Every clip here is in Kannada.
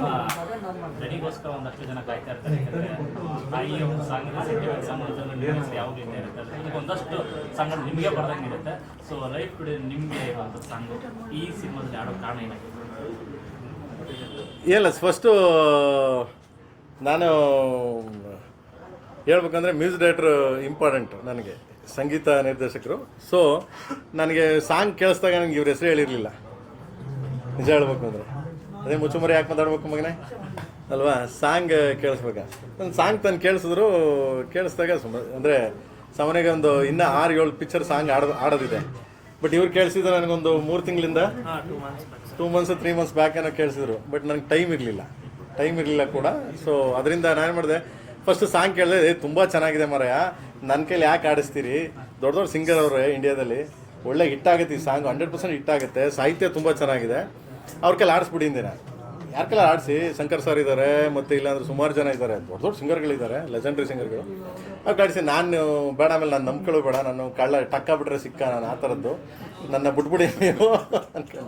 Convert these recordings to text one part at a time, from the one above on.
ನಿಮ್ಮ ರೆಡಿಗೋಸ್ಕರ ಒಂದಷ್ಟು ಜನ ಕಾಯ್ತಾ ಇರ್ತಾರೆ. ಯಾಕಂದ್ರೆ ಒಂದು ಸಾಂಗ್ ಸೆಂಟಿಮೆಂಟ್ ನಿಮ್ಮ ಹೆಸರು ಯಾವಾಗ ಇದ್ದೇ ಇರುತ್ತೆ ಅದಕ್ಕೆ ಒಂದಷ್ಟು ಸಾಂಗ್ ನಿಮಗೆ ಬರ್ದಂಗೆ ಇರುತ್ತೆ. ಸೊ ಲೈಫ್ ಟುಡೇ ನಿಮಗೆ ಇರುವಂಥ ಸಾಂಗ್. ಈ ಸಿನಿಮಾದಲ್ಲಿ ಆಡೋ ಕಾರಣ ಏನಾಗಿದೆ ಇಲ್ಲ ಫಸ್ಟು ನಾನು ಹೇಳ್ಬೇಕಂದ್ರೆ ಮ್ಯೂಸಿಕ್ ಡೈರೆಕ್ಟ್ರು ಇಂಪಾರ್ಟೆಂಟ್ ನನಗೆ. ಸಂಗೀತ ನಿರ್ದೇಶಕರು. ಸೊ ನನಗೆ ಸಾಂಗ್ ಕೇಳಿಸ್ದಾಗ ನನಗೆ ಇವ್ರ ಹೆಸರು ಹೇಳಿರಲಿಲ್ಲ. ನಿಜ ಹೇಳ್ಬೇಕಂದ್ರೆ. ಅದೇ ಮುಚ್ಚುಮರಿ ಯಾಕೆ ಮಾತಾಡ್ಬೇಕು ಮಗನೇ? ಅಲ್ವಾ? ಸಾಂಗ್ ಕೇಳಿಸ್ಬೇಕಾ. ಒಂದು ಸಾಂಗ್ ತಂದು ಕೇಳಿಸಿದ್ರು ಕೇಳಿಸ್ದಾಗ ಸುಮ್ಮನೆ ಅಂದರೆ ಸಾಮಾನ್ಯವಾಗಿ ಒಂದು ಇನ್ನೂ ಆರು ಏಳು ಪಿಕ್ಚರ್ ಸಾಂಗ್ ಆಡೋದು ಆಡೋದಿದೆ. ಬಟ್ ಇವ್ರು ಕೇಳಿಸಿದ್ರು ನನಗೊಂದು ಮೂರು ತಿಂಗಳಿಂದ. Two months three months back ಏನೋ ಕೇಳಿಸಿದ್ರು. ಬಟ್ ನನಗೆ ಟೈಮ್ ಇರಲಿಲ್ಲ. ಟೈಮ್ ಇರಲಿಲ್ಲ ಕೂಡ. ಸೊ ಅದರಿಂದ ನಾನು ಮಾಡಿದೆ ಫಸ್ಟ್ ಸಾಂಗ್ ಕೇಳಿದೆ ಏ ತುಂಬ ಚೆನ್ನಾಗಿದೆ ಮರಯ. ನನ್ನ ಕೈಲಿ ಯಾಕೆ ಆಡಿಸ್ತೀರಿ? ದೊಡ್ಡ ದೊಡ್ಡ ಸಿಂಗರ್ ಅವರೇ ಇಂಡಿಯಾದಲ್ಲಿ ಒಳ್ಳೆ ಹಿಟ್ ಆಗುತ್ತೆ ಈ ಸಾಂಗ್ ಹಂಡ್ರೆಡ್ ಪರ್ಸೆಂಟ್ ಹಿಟ್ ಆಗುತ್ತೆ ಸಾಹಿತ್ಯ ತುಂಬ ಚೆನ್ನಾಗಿದೆ. ಅವ್ರ ಕೈಲಿ ಆಡಿಸ್ಬಿಡಿ ಅಂದೆ ನಾನು ಯಾರ ಕೈಲಿ ಆಡಿಸಿ? ಶಂಕರ್ ಸರ್ ಇದ್ದಾರೆ ಮತ್ತು ಇಲ್ಲಾಂದ್ರೆ ಸುಮಾರು ಜನ ಇದ್ದಾರೆ ದೊಡ್ಡ ದೊಡ್ಡ ಸಿಂಗರ್ಗಳಿದ್ದಾರೆ ಲೆಜೆಂಡ್ರಿ ಸಿಂಗರ್ಗಳು. ಅವ್ರು ಆಡಿಸಿ ನಾನು ಬೇಡ, ಆಮೇಲೆ ನಾನು ನಂಬ್ಕೊಳ್ಳೋ ಬೇಡ. ನಾನು ಕಳ್ಳ ಟಕ್ಕ ಬಿಟ್ರೆ ಸಿಕ್ಕ ನಾನು ಆ ಥರದ್ದು. ನನ್ನ ಬಿಟ್ಬಿಡಿ ನೀವು. ಆದರೂ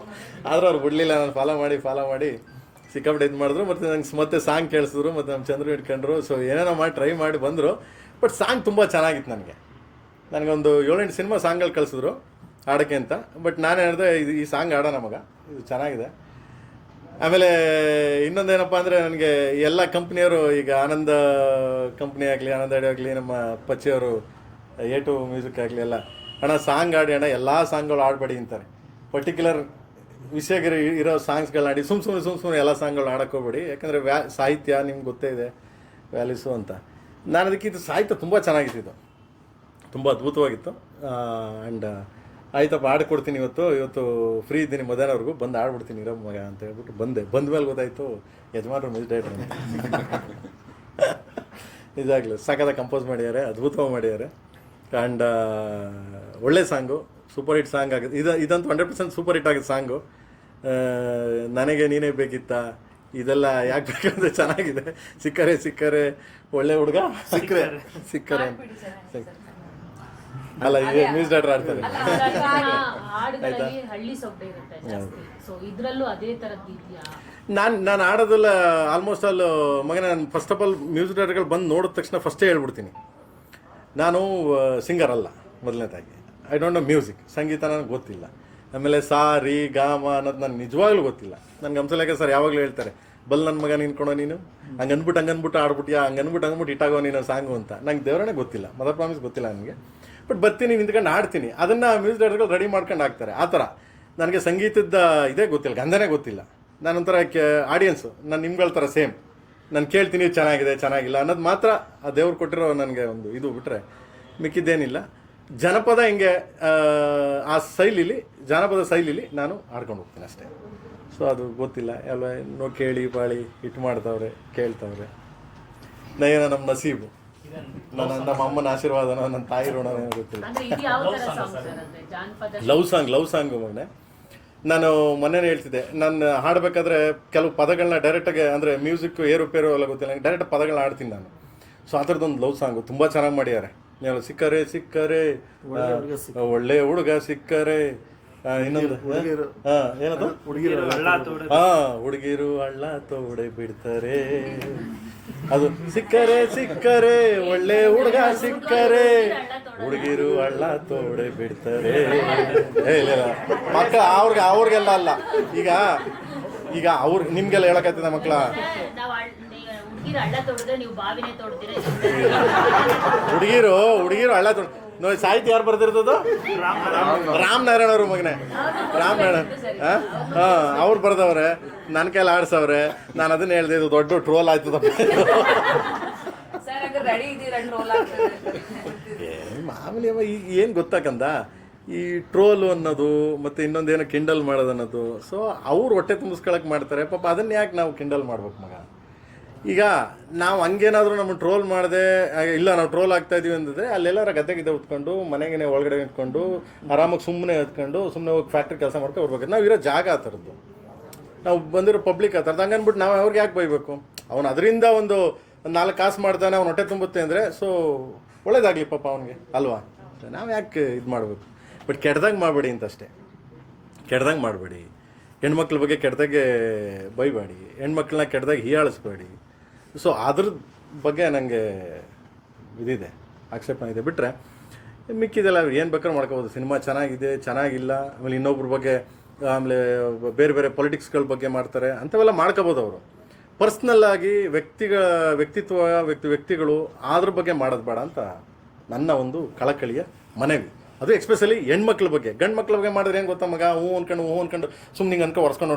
ಆದ್ರೆ ಅವ್ರು ಬಿಡಲಿಲ್ಲ, ನಾನು ಫಾಲೋ ಮಾಡಿ ಫಾಲೋ ಮಾಡಿ ಸಿಕ್ಕಾಬಿಟ್ಟು ಇದು ಮಾಡಿದ್ರು. ಮತ್ತು ನಂಗೆ ಮತ್ತೆ ಸಾಂಗ್ ಕೇಳಿಸಿದ್ರು, ಮತ್ತು ನಮ್ಮ ಚಂದ್ರು ಇಟ್ಕೊಂಡ್ರು. ಸೊ ಏನೇನೋ ಮಾಡಿ ಟ್ರೈ ಮಾಡಿ ಬಂದರು. ಬಟ್ ಸಾಂಗ್ ತುಂಬ ಚೆನ್ನಾಗಿತ್ತು ನನಗೆ. ನನಗೊಂದು ಏಳೆಂಟು ಸಿನಿಮಾ ಸಾಂಗ್ಗಳು ಕಳಿಸಿದ್ರು. ಆಡೋಕ್ಕೆ ಅಂತ. ಬಟ್ ನಾನು ಹೇಳಿದೆ, ಇದು ಈ ಸಾಂಗ್ ಆಡೋಣ ಮಗ. ಇದು ಚೆನ್ನಾಗಿದೆ. ಆಮೇಲೆ ಇನ್ನೊಂದೇನಪ್ಪ ಅಂದರೆ ನನಗೆ ಎಲ್ಲ ಕಂಪ್ನಿಯವರು, ಈಗ ಆನಂದ ಕಂಪ್ನಿ ಆಗಲಿ, ಆನಂದ ಅಡಿ ಆಗಲಿ, ನಮ್ಮ ಪಚ್ಚಿಯವರು ಎ ಟು ಮ್ಯೂಸಿಕ್ ಆಗಲಿ ಎಲ್ಲ, ಅಣ್ಣ ಸಾಂಗ್ ಆಡಿ ಅಣ್ಣ ಎಲ್ಲ ಸಾಂಗ್ಗಳು ಆಡಬೇಡಿ ಅಂತಾರೆ. ಪರ್ಟಿಕ್ಯುಲರ್ ವಿಷಯಗಿರಿ ಇರೋ ಸಾಂಗ್ಸ್ಗಳನ್ನ ಆಡಿ ಸುಮ್ಮ ಸುಮ್ಮನೆ ಸುಮ್ಮ ಸುಮ್ಮನೆ ಎಲ್ಲ ಸಾಂಗ್ಗಳು ಆಡಕ್ಕೆ ಹೋಗ್ಬೇಡಿ. ಯಾಕಂದರೆ ವ್ಯಾ, ಸಾಹಿತ್ಯ ನಿಮ್ಗೆ ಗೊತ್ತೇ ಇದೆ ವ್ಯಾಲ್ಯೂಸು ಅಂತ. ನಾನು ಅದಕ್ಕೆ ಇದು ಸಾಹಿತ್ಯ ತುಂಬ ಚೆನ್ನಾಗಿತ್ತು ಇದು. ತುಂಬ ಅದ್ಭುತವಾಗಿತ್ತು. ಆ್ಯಂಡ್ ಆಯ್ತಪ್ಪ ಆಡ್ಕೊಡ್ತೀನಿ ಇವತ್ತು. ಇವತ್ತು ಫ್ರೀ ಇದ್ದೀನಿ ಮಧ್ಯಾಹ್ನವರೆಗೂ. ಬಂದು ಆಡ್ಬಿಡ್ತೀನಿ ಇರೋ ಮಗ ಅಂತ ಹೇಳ್ಬಿಟ್ಟು ಬಂದೆ. ಬಂದ ಮೇಲೆ ಗೊತ್ತಾಯಿತು ಯಜಮಾನ್ರು ನಿಜ ನಿಜಾಗ್ಲೂ ಸಕದ ಕಂಪೋಸ್ ಮಾಡಿದ್ದಾರೆ ಅದ್ಭುತವಾಗಿ ಮಾಡಿದ್ದಾರೆ. ಆ್ಯಂಡ್ ಒಳ್ಳೆ ಸಾಂಗು ಸೂಪರ್ ಹಿಟ್ ಸಾಂಗ್ ಆಗುತ್ತೆ. ಇದು ಇದಂತೂ ಹಂಡ್ರೆಡ್ ಪರ್ಸೆಂಟ್ ಸೂಪರ್ ಹಿಟ್ ಆಗಿದೆ ಸಾಂಗು. ನನಗೆ ನೀನೇ ಬೇಕಿತ್ತ ಇದೆಲ್ಲ ಯಾಕೆ ಬೇಕಂದ್ರೆ ಚೆನ್ನಾಗಿದೆ. ಸಿಕ್ಕರೆ ಸಿಕ್ಕರೆ. ಒಳ್ಳೆ ಹುಡುಗ? ಸಿಕ್ಕರೆ. ಸಿಕ್ಕರೆ. ಸಿಕ್- ಅಲ್ಲ ಇದು ಮ್ಯೂಸಿಕ್ ಡೈರೆಕ್ಟರ್ ಆಡ್ತಾರೆ. ಹಾಡುಗಳಲ್ಲಿ ಹಳ್ಳಿ ಸೊಗಡೆ ಇರುತ್ತೆ ಜಾಸ್ತಿ. ಸೊ ಇದ್ರಲ್ಲೂ ಅದೇ ತರದ್ ಇದೆಯಾ? ನಾನು ನಾನು ಆಡೋದೆಲ್ಲ ಆಲ್ಮೋಸ್ಟ್ ಆಲ್ ಮಗ ನಾನು ಫಸ್ಟ್ ಆಫ್ ಆಲ್ ಮ್ಯೂಸಿಕ್ ಡೈರೆಕ್ಟರ್ಗಳು ಬಂದು ನೋಡಿದ ತಕ್ಷಣ ಫಸ್ಟೇ ಹೇಳ್ಬಿಡ್ತೀನಿ. ನಾನು ಸಿಂಗರ್ ಅಲ್ಲ ಮೊದಲನೇದಾಗಿ. ಐ ಡೋಂಟ್ ನೋ ಮ್ಯೂಸಿಕ್ ಸಂಗೀತ ನನಗೆ ಗೊತ್ತಿಲ್ಲ. ಆಮೇಲೆ ಸಾ ರೀ ಗಾಮ ಅನ್ನೋದು ನನಗೆ ನಿಜವಾಗ್ಲೂ ಗೊತ್ತಿಲ್ಲ. ನನಗೆ ಹಂಸಲೇಖ ಸರ್ ಯಾವಾಗಲೂ ಹೇಳ್ತಾರೆ ಬಲ್ ನನ್ನ ಮಗ ನಿನ್ಕೊಳೋ ನೀನು? ಹಂಗೆ ಅನ್ಬಿಟ್ಟು ಹಂಗೆ ಅನ್ಬಿಟ್ಟು ಆಡ್ಬಿಟ್ಯಾ? ಹಂಗೆ ಅನ್ಬಿಟ್ಟು ಹಂಗ್ಬಿಟ್ಟು ಇಟ್ಟಾಗೋ ನೀನು ಸಾಂಗು ಅಂತ. ನಂಗೆ ದೇವರೇ ಗೊತ್ತಿಲ್ಲ. ಮದರ್ ಪ್ರಾಮಿಸ್ ಗೊತ್ತಿಲ್ಲ ನನಗೆ. ಬಟ್ ಬರ್ತೀನಿ ನಿಂತ್ಕೊಂಡು ಆಡ್ತೀನಿ. ಅದನ್ನು ಮ್ಯೂಸಿಕ್ ಡೈರೆಕ್ಟರ್ಗಳು ರೆಡಿ ಮಾಡ್ಕೊಂಡು ಹಾಕ್ತಾರೆ. ಆ ಥರ. ನನಗೆ ಸಂಗೀತದ ಇದೇ ಗೊತ್ತಿಲ್ಲ. ಗಂಧನೇ ಗೊತ್ತಿಲ್ಲ. ನಾನೊಂಥರ ಕೆ ಆಡಿಯನ್ಸು ನಾನು ನಿಮ್ಗಳ ಥರ ಸೇಮ್ ನಾನು ಕೇಳ್ತೀನಿ, ಚೆನ್ನಾಗಿದೆ, ಚೆನ್ನಾಗಿಲ್ಲ ಅನ್ನೋದು ಮಾತ್ರ ಆ ದೇವ್ರು ಕೊಟ್ಟಿರೋ ನನಗೆ ಒಂದು ಇದು ಬಿಟ್ಟರೆ ಮಿಕ್ಕಿದ್ದೇನಿಲ್ಲ. ಜನಪದ ಹಿಂಗೆ ಆ ಶೈಲಿಲಿ, ಜಾನಪದ ಶೈಲಿಲಿ ನಾನು ಆಡ್ಕೊಂಡು ಹೋಗ್ತೀನಿ ಅಷ್ಟೇ. ಸೊ ಅದು ಗೊತ್ತಿಲ್ಲ. ಎಲ್ಲ ನೋ ಕೇಳಿ ಬಾಳಿ ಹಿಟ್ ಮಾಡ್ತಾವ್ರೆ ಕೇಳ್ತಾವ್ರೆ. ನಯನ ನಮ್ಮ ನಸೀಬು. ನನ್ನ ನಮ್ಮ ಅಮ್ಮನ ಆಶೀರ್ವಾದ ನನ್ನ ತಾಯಿ ಋಣ ಗೊತ್ತಿಲ್ಲ ಲವ್ ಸಾಂಗ್ ಲವ್ ಸಾಂಗ್ ಮೊನ್ನೆ ನಾನು ಮೊನ್ನೆನೇ ಹೇಳ್ತಿದ್ದೆ ನಾನು ಹಾಡಬೇಕಾದ್ರೆ ಕೆಲವು ಪದಗಳನ್ನ ಡೈರೆಕ್ಟಾಗಿ ಅಂದರೆ ಮ್ಯೂಸಿಕ್ ಏರುಪೇರು ಎಲ್ಲ ಗೊತ್ತಿಲ್ಲ ಡೈರೆಕ್ಟ್ ಪದಗಳನ್ನ ಆಡ್ತೀನಿ ನಾನು. ಸೊ ಆ ಥರದ್ದೊಂದು ಲವ್ ಸಾಂಗು ತುಂಬ ಚೆನ್ನಾಗಿ ಮಾಡ್ಯಾರೆ ಸಿಕ್ಕರೆ ಸಿಕ್ಕರೆ ಒಳ್ಳೆ ಹುಡುಗ ಸಿಕ್ಕರೆ ಇನ್ನೊಂದು ಹಾ ಏನದು? ಹಾ ಹುಡುಗಿರು ಹಳ್ಳ ತೋಡೆ ಬಿಡ್ತಾರೆ. ಅದು ಸಿಕ್ಕರೆ ಸಿಕ್ಕರೆ ಒಳ್ಳೆ ಹುಡುಗ ಸಿಕ್ಕರೆ. ಹುಡುಗಿರು ಹಳ್ಳ ತೋಡೆ ಬಿಡ್ತಾರೆ. ಮಕ್ಕಳ ಅವ್ರಿಗೆ ಅವ್ರಿಗೆಲ್ಲ ಅಲ್ಲ. ಈಗ ಈಗ ಅವ್ರ ನಿಮ್ಗೆಲ್ಲ ಹೇಳಕತ್ತಿದ ಮಕ್ಕಳ ಹುಡುಗಿರು ಹುಡುಗಿರ ಹಳ್ಳ ತೊಡಿದ್ರೆ ನೀವು ಬಾವಿನೇ ತೊಡ್ತೀರ? ಹುಡುಗಿರು ಹುಡುಗಿರು ಹಳ್ಳ ತೋಡ್ ನೋಡಿ ಸಾಹಿತ್ಯ ಯಾರು ಬರ್ದಿರ್ತದೋ ರಾಮನಾರಾಯಣ ಅವ್ರ ಮಗನೇ. ರಾಮನಾರಾಯಣ ಹಾ ಹಾಂ ಅವ್ರು ಬರ್ದವ್ರೆ. ನನ್ನ ಕೈಲಿ ಆಡ್ಸವ್ರೆ. ನಾನು ಅದನ್ನ ಹೇಳ್ದೆ ಇದು ದೊಡ್ಡ ಟ್ರೋಲ್ ಆಯ್ತದಪ್ಪ ಮಾಮೂಲಿ ಅವ ಈಗ ಏನು ಗೊತ್ತಾಕಂದ? ಈ ಟ್ರೋಲು ಅನ್ನೋದು ಮತ್ತು ಇನ್ನೊಂದೇನೋ ಕಿಂಡಲ್ ಮಾಡೋದು ಅನ್ನೋದು ಸೊ ಅವ್ರು ಹೊಟ್ಟೆ ತುಂಬಿಸ್ಕೊಳಕ್ಕೆ ಮಾಡ್ತಾರೆ. ಪಾಪ ಅದನ್ನ ಯಾಕೆ ನಾವು ಕಿಂಡಲ್ ಮಾಡ್ಬೇಕು ಮಗ? ಈಗ ನಾವು ಹಂಗೇನಾದರೂ ನಮ್ಮ ಟ್ರೋಲ್ ಮಾಡಿದೆ ಇಲ್ಲ, ನಾವು ಟ್ರೋಲ್ ಆಗ್ತಾ ಇದೀವಿ ಅಂತಂದರೆ ಅಲ್ಲೆಲ್ಲರ ಗದ್ದೆ ಗಿದ್ದೆ ಉತ್ಕೊಂಡು ಮನೆಗೆ ಒಳಗಡೆ ಇಟ್ಕೊಂಡು ಆರಾಮಾಗಿ ಸುಮ್ಮನೆ ಎತ್ಕೊಂಡು ಸುಮ್ಮನೆ ಹೋಗಿ ಫ್ಯಾಕ್ಟ್ರಿ ಕೆಲಸ ಮಾಡ್ಕೊಂಡು ಬರ್ಬೇಕು. ನಾವು ಇರೋ ಜಾಗ ಆ ಥರದ್ದು. ನಾವು ಬಂದಿರೋ ಪಬ್ಲಿಕ್ ಆ ಥರದ್ದು. ಹಂಗನ್ಬಿಟ್ಟು ನಾವು ಅವ್ರಿಗೆ ಯಾಕೆ ಬೈಬೇಕು? ಅವನು ಅದರಿಂದ ಒಂದು ನಾಲ್ಕು ಕಾಸು ಮಾಡ್ತಾನೆ ಅವ್ನು ಹೊಟ್ಟೆ ತುಂಬುತ್ತೆ ಅಂದರೆ ಸೊ ಒಳ್ಳೇದಾಗಲಿ ಪಾಪ ಅವನಿಗೆ. ಅಲ್ವಾ? ನಾವು ಯಾಕೆ ಇದು ಮಾಡಬೇಕು? ಬಟ್ ಕೆಡ್ದಂಗೆ ಮಾಡಬೇಡಿ ಅಂತಷ್ಟೇ. ಕೆಡ್ದಂಗೆ ಮಾಡಬೇಡಿ. ಹೆಣ್ಮಕ್ಳ ಬಗ್ಗೆ ಕೆಟ್ಟದಾಗೆ ಬೈಬೇಡಿ. ಹೆಣ್ಮಕ್ಳನ್ನ ಕೆಟ್ಟದಾಗ ಹೀಯಾಳಿಸ್ಬೇಡಿ. ಸೊ ಅದ್ರ ಬಗ್ಗೆ ನನಗೆ ಇದಿದೆ ಆಕ್ಷೇಪಣೆ ಇದೆ. ಬಿಟ್ಟರೆ ಮಿಕ್ಕಿದೆಲ್ಲ ಏನು ಬೇಕಾದ್ರೂ ಮಾಡ್ಕೋಬೋದು. ಸಿನಿಮಾ ಚೆನ್ನಾಗಿದೆ, ಚೆನ್ನಾಗಿಲ್ಲ. ಆಮೇಲೆ ಇನ್ನೊಬ್ರ ಬಗ್ಗೆ, ಆಮೇಲೆ ಬೇರೆ ಬೇರೆ ಪೊಲಿಟಿಕ್ಸ್ಗಳ ಬಗ್ಗೆ ಮಾಡ್ತಾರೆ. ಅಂಥವೆಲ್ಲ ಮಾಡ್ಕೋಬೋದು ಅವರು. ಪರ್ಸ್ನಲ್ ಆಗಿ ವ್ಯಕ್ತಿಗಳ, ವ್ಯಕ್ತಿತ್ವ, ವ್ಯಕ್ತಿ, ವ್ಯಕ್ತಿಗಳು ಅದ್ರ ಬಗ್ಗೆ ಮಾಡೋದು ಬೇಡ ಅಂತ ನನ್ನ ಒಂದು ಕಳಕಳಿಯ ಮನವಿ. ಅದು ಎಕ್ಸ್ಪೆಷಲಿ ಹೆಣ್ಮಕ್ಳ ಬಗ್ಗೆ. ಗಂಡು ಮಕ್ಳ ಬಗ್ಗೆ ಮಾಡಿದ್ರೆ ಏನು ಗೊತ್ತಾ ಮಗ? ಹ್ಞೂ ಅನ್ಕೊಂಡು, ಹೂ ಅನ್ಕೊಂಡು ಸುಮ್ಮನೆ ಹಿಂಗೆ ಅನ್ಕೊಂಡು ಹೊರಸ್ಕೊಂಡು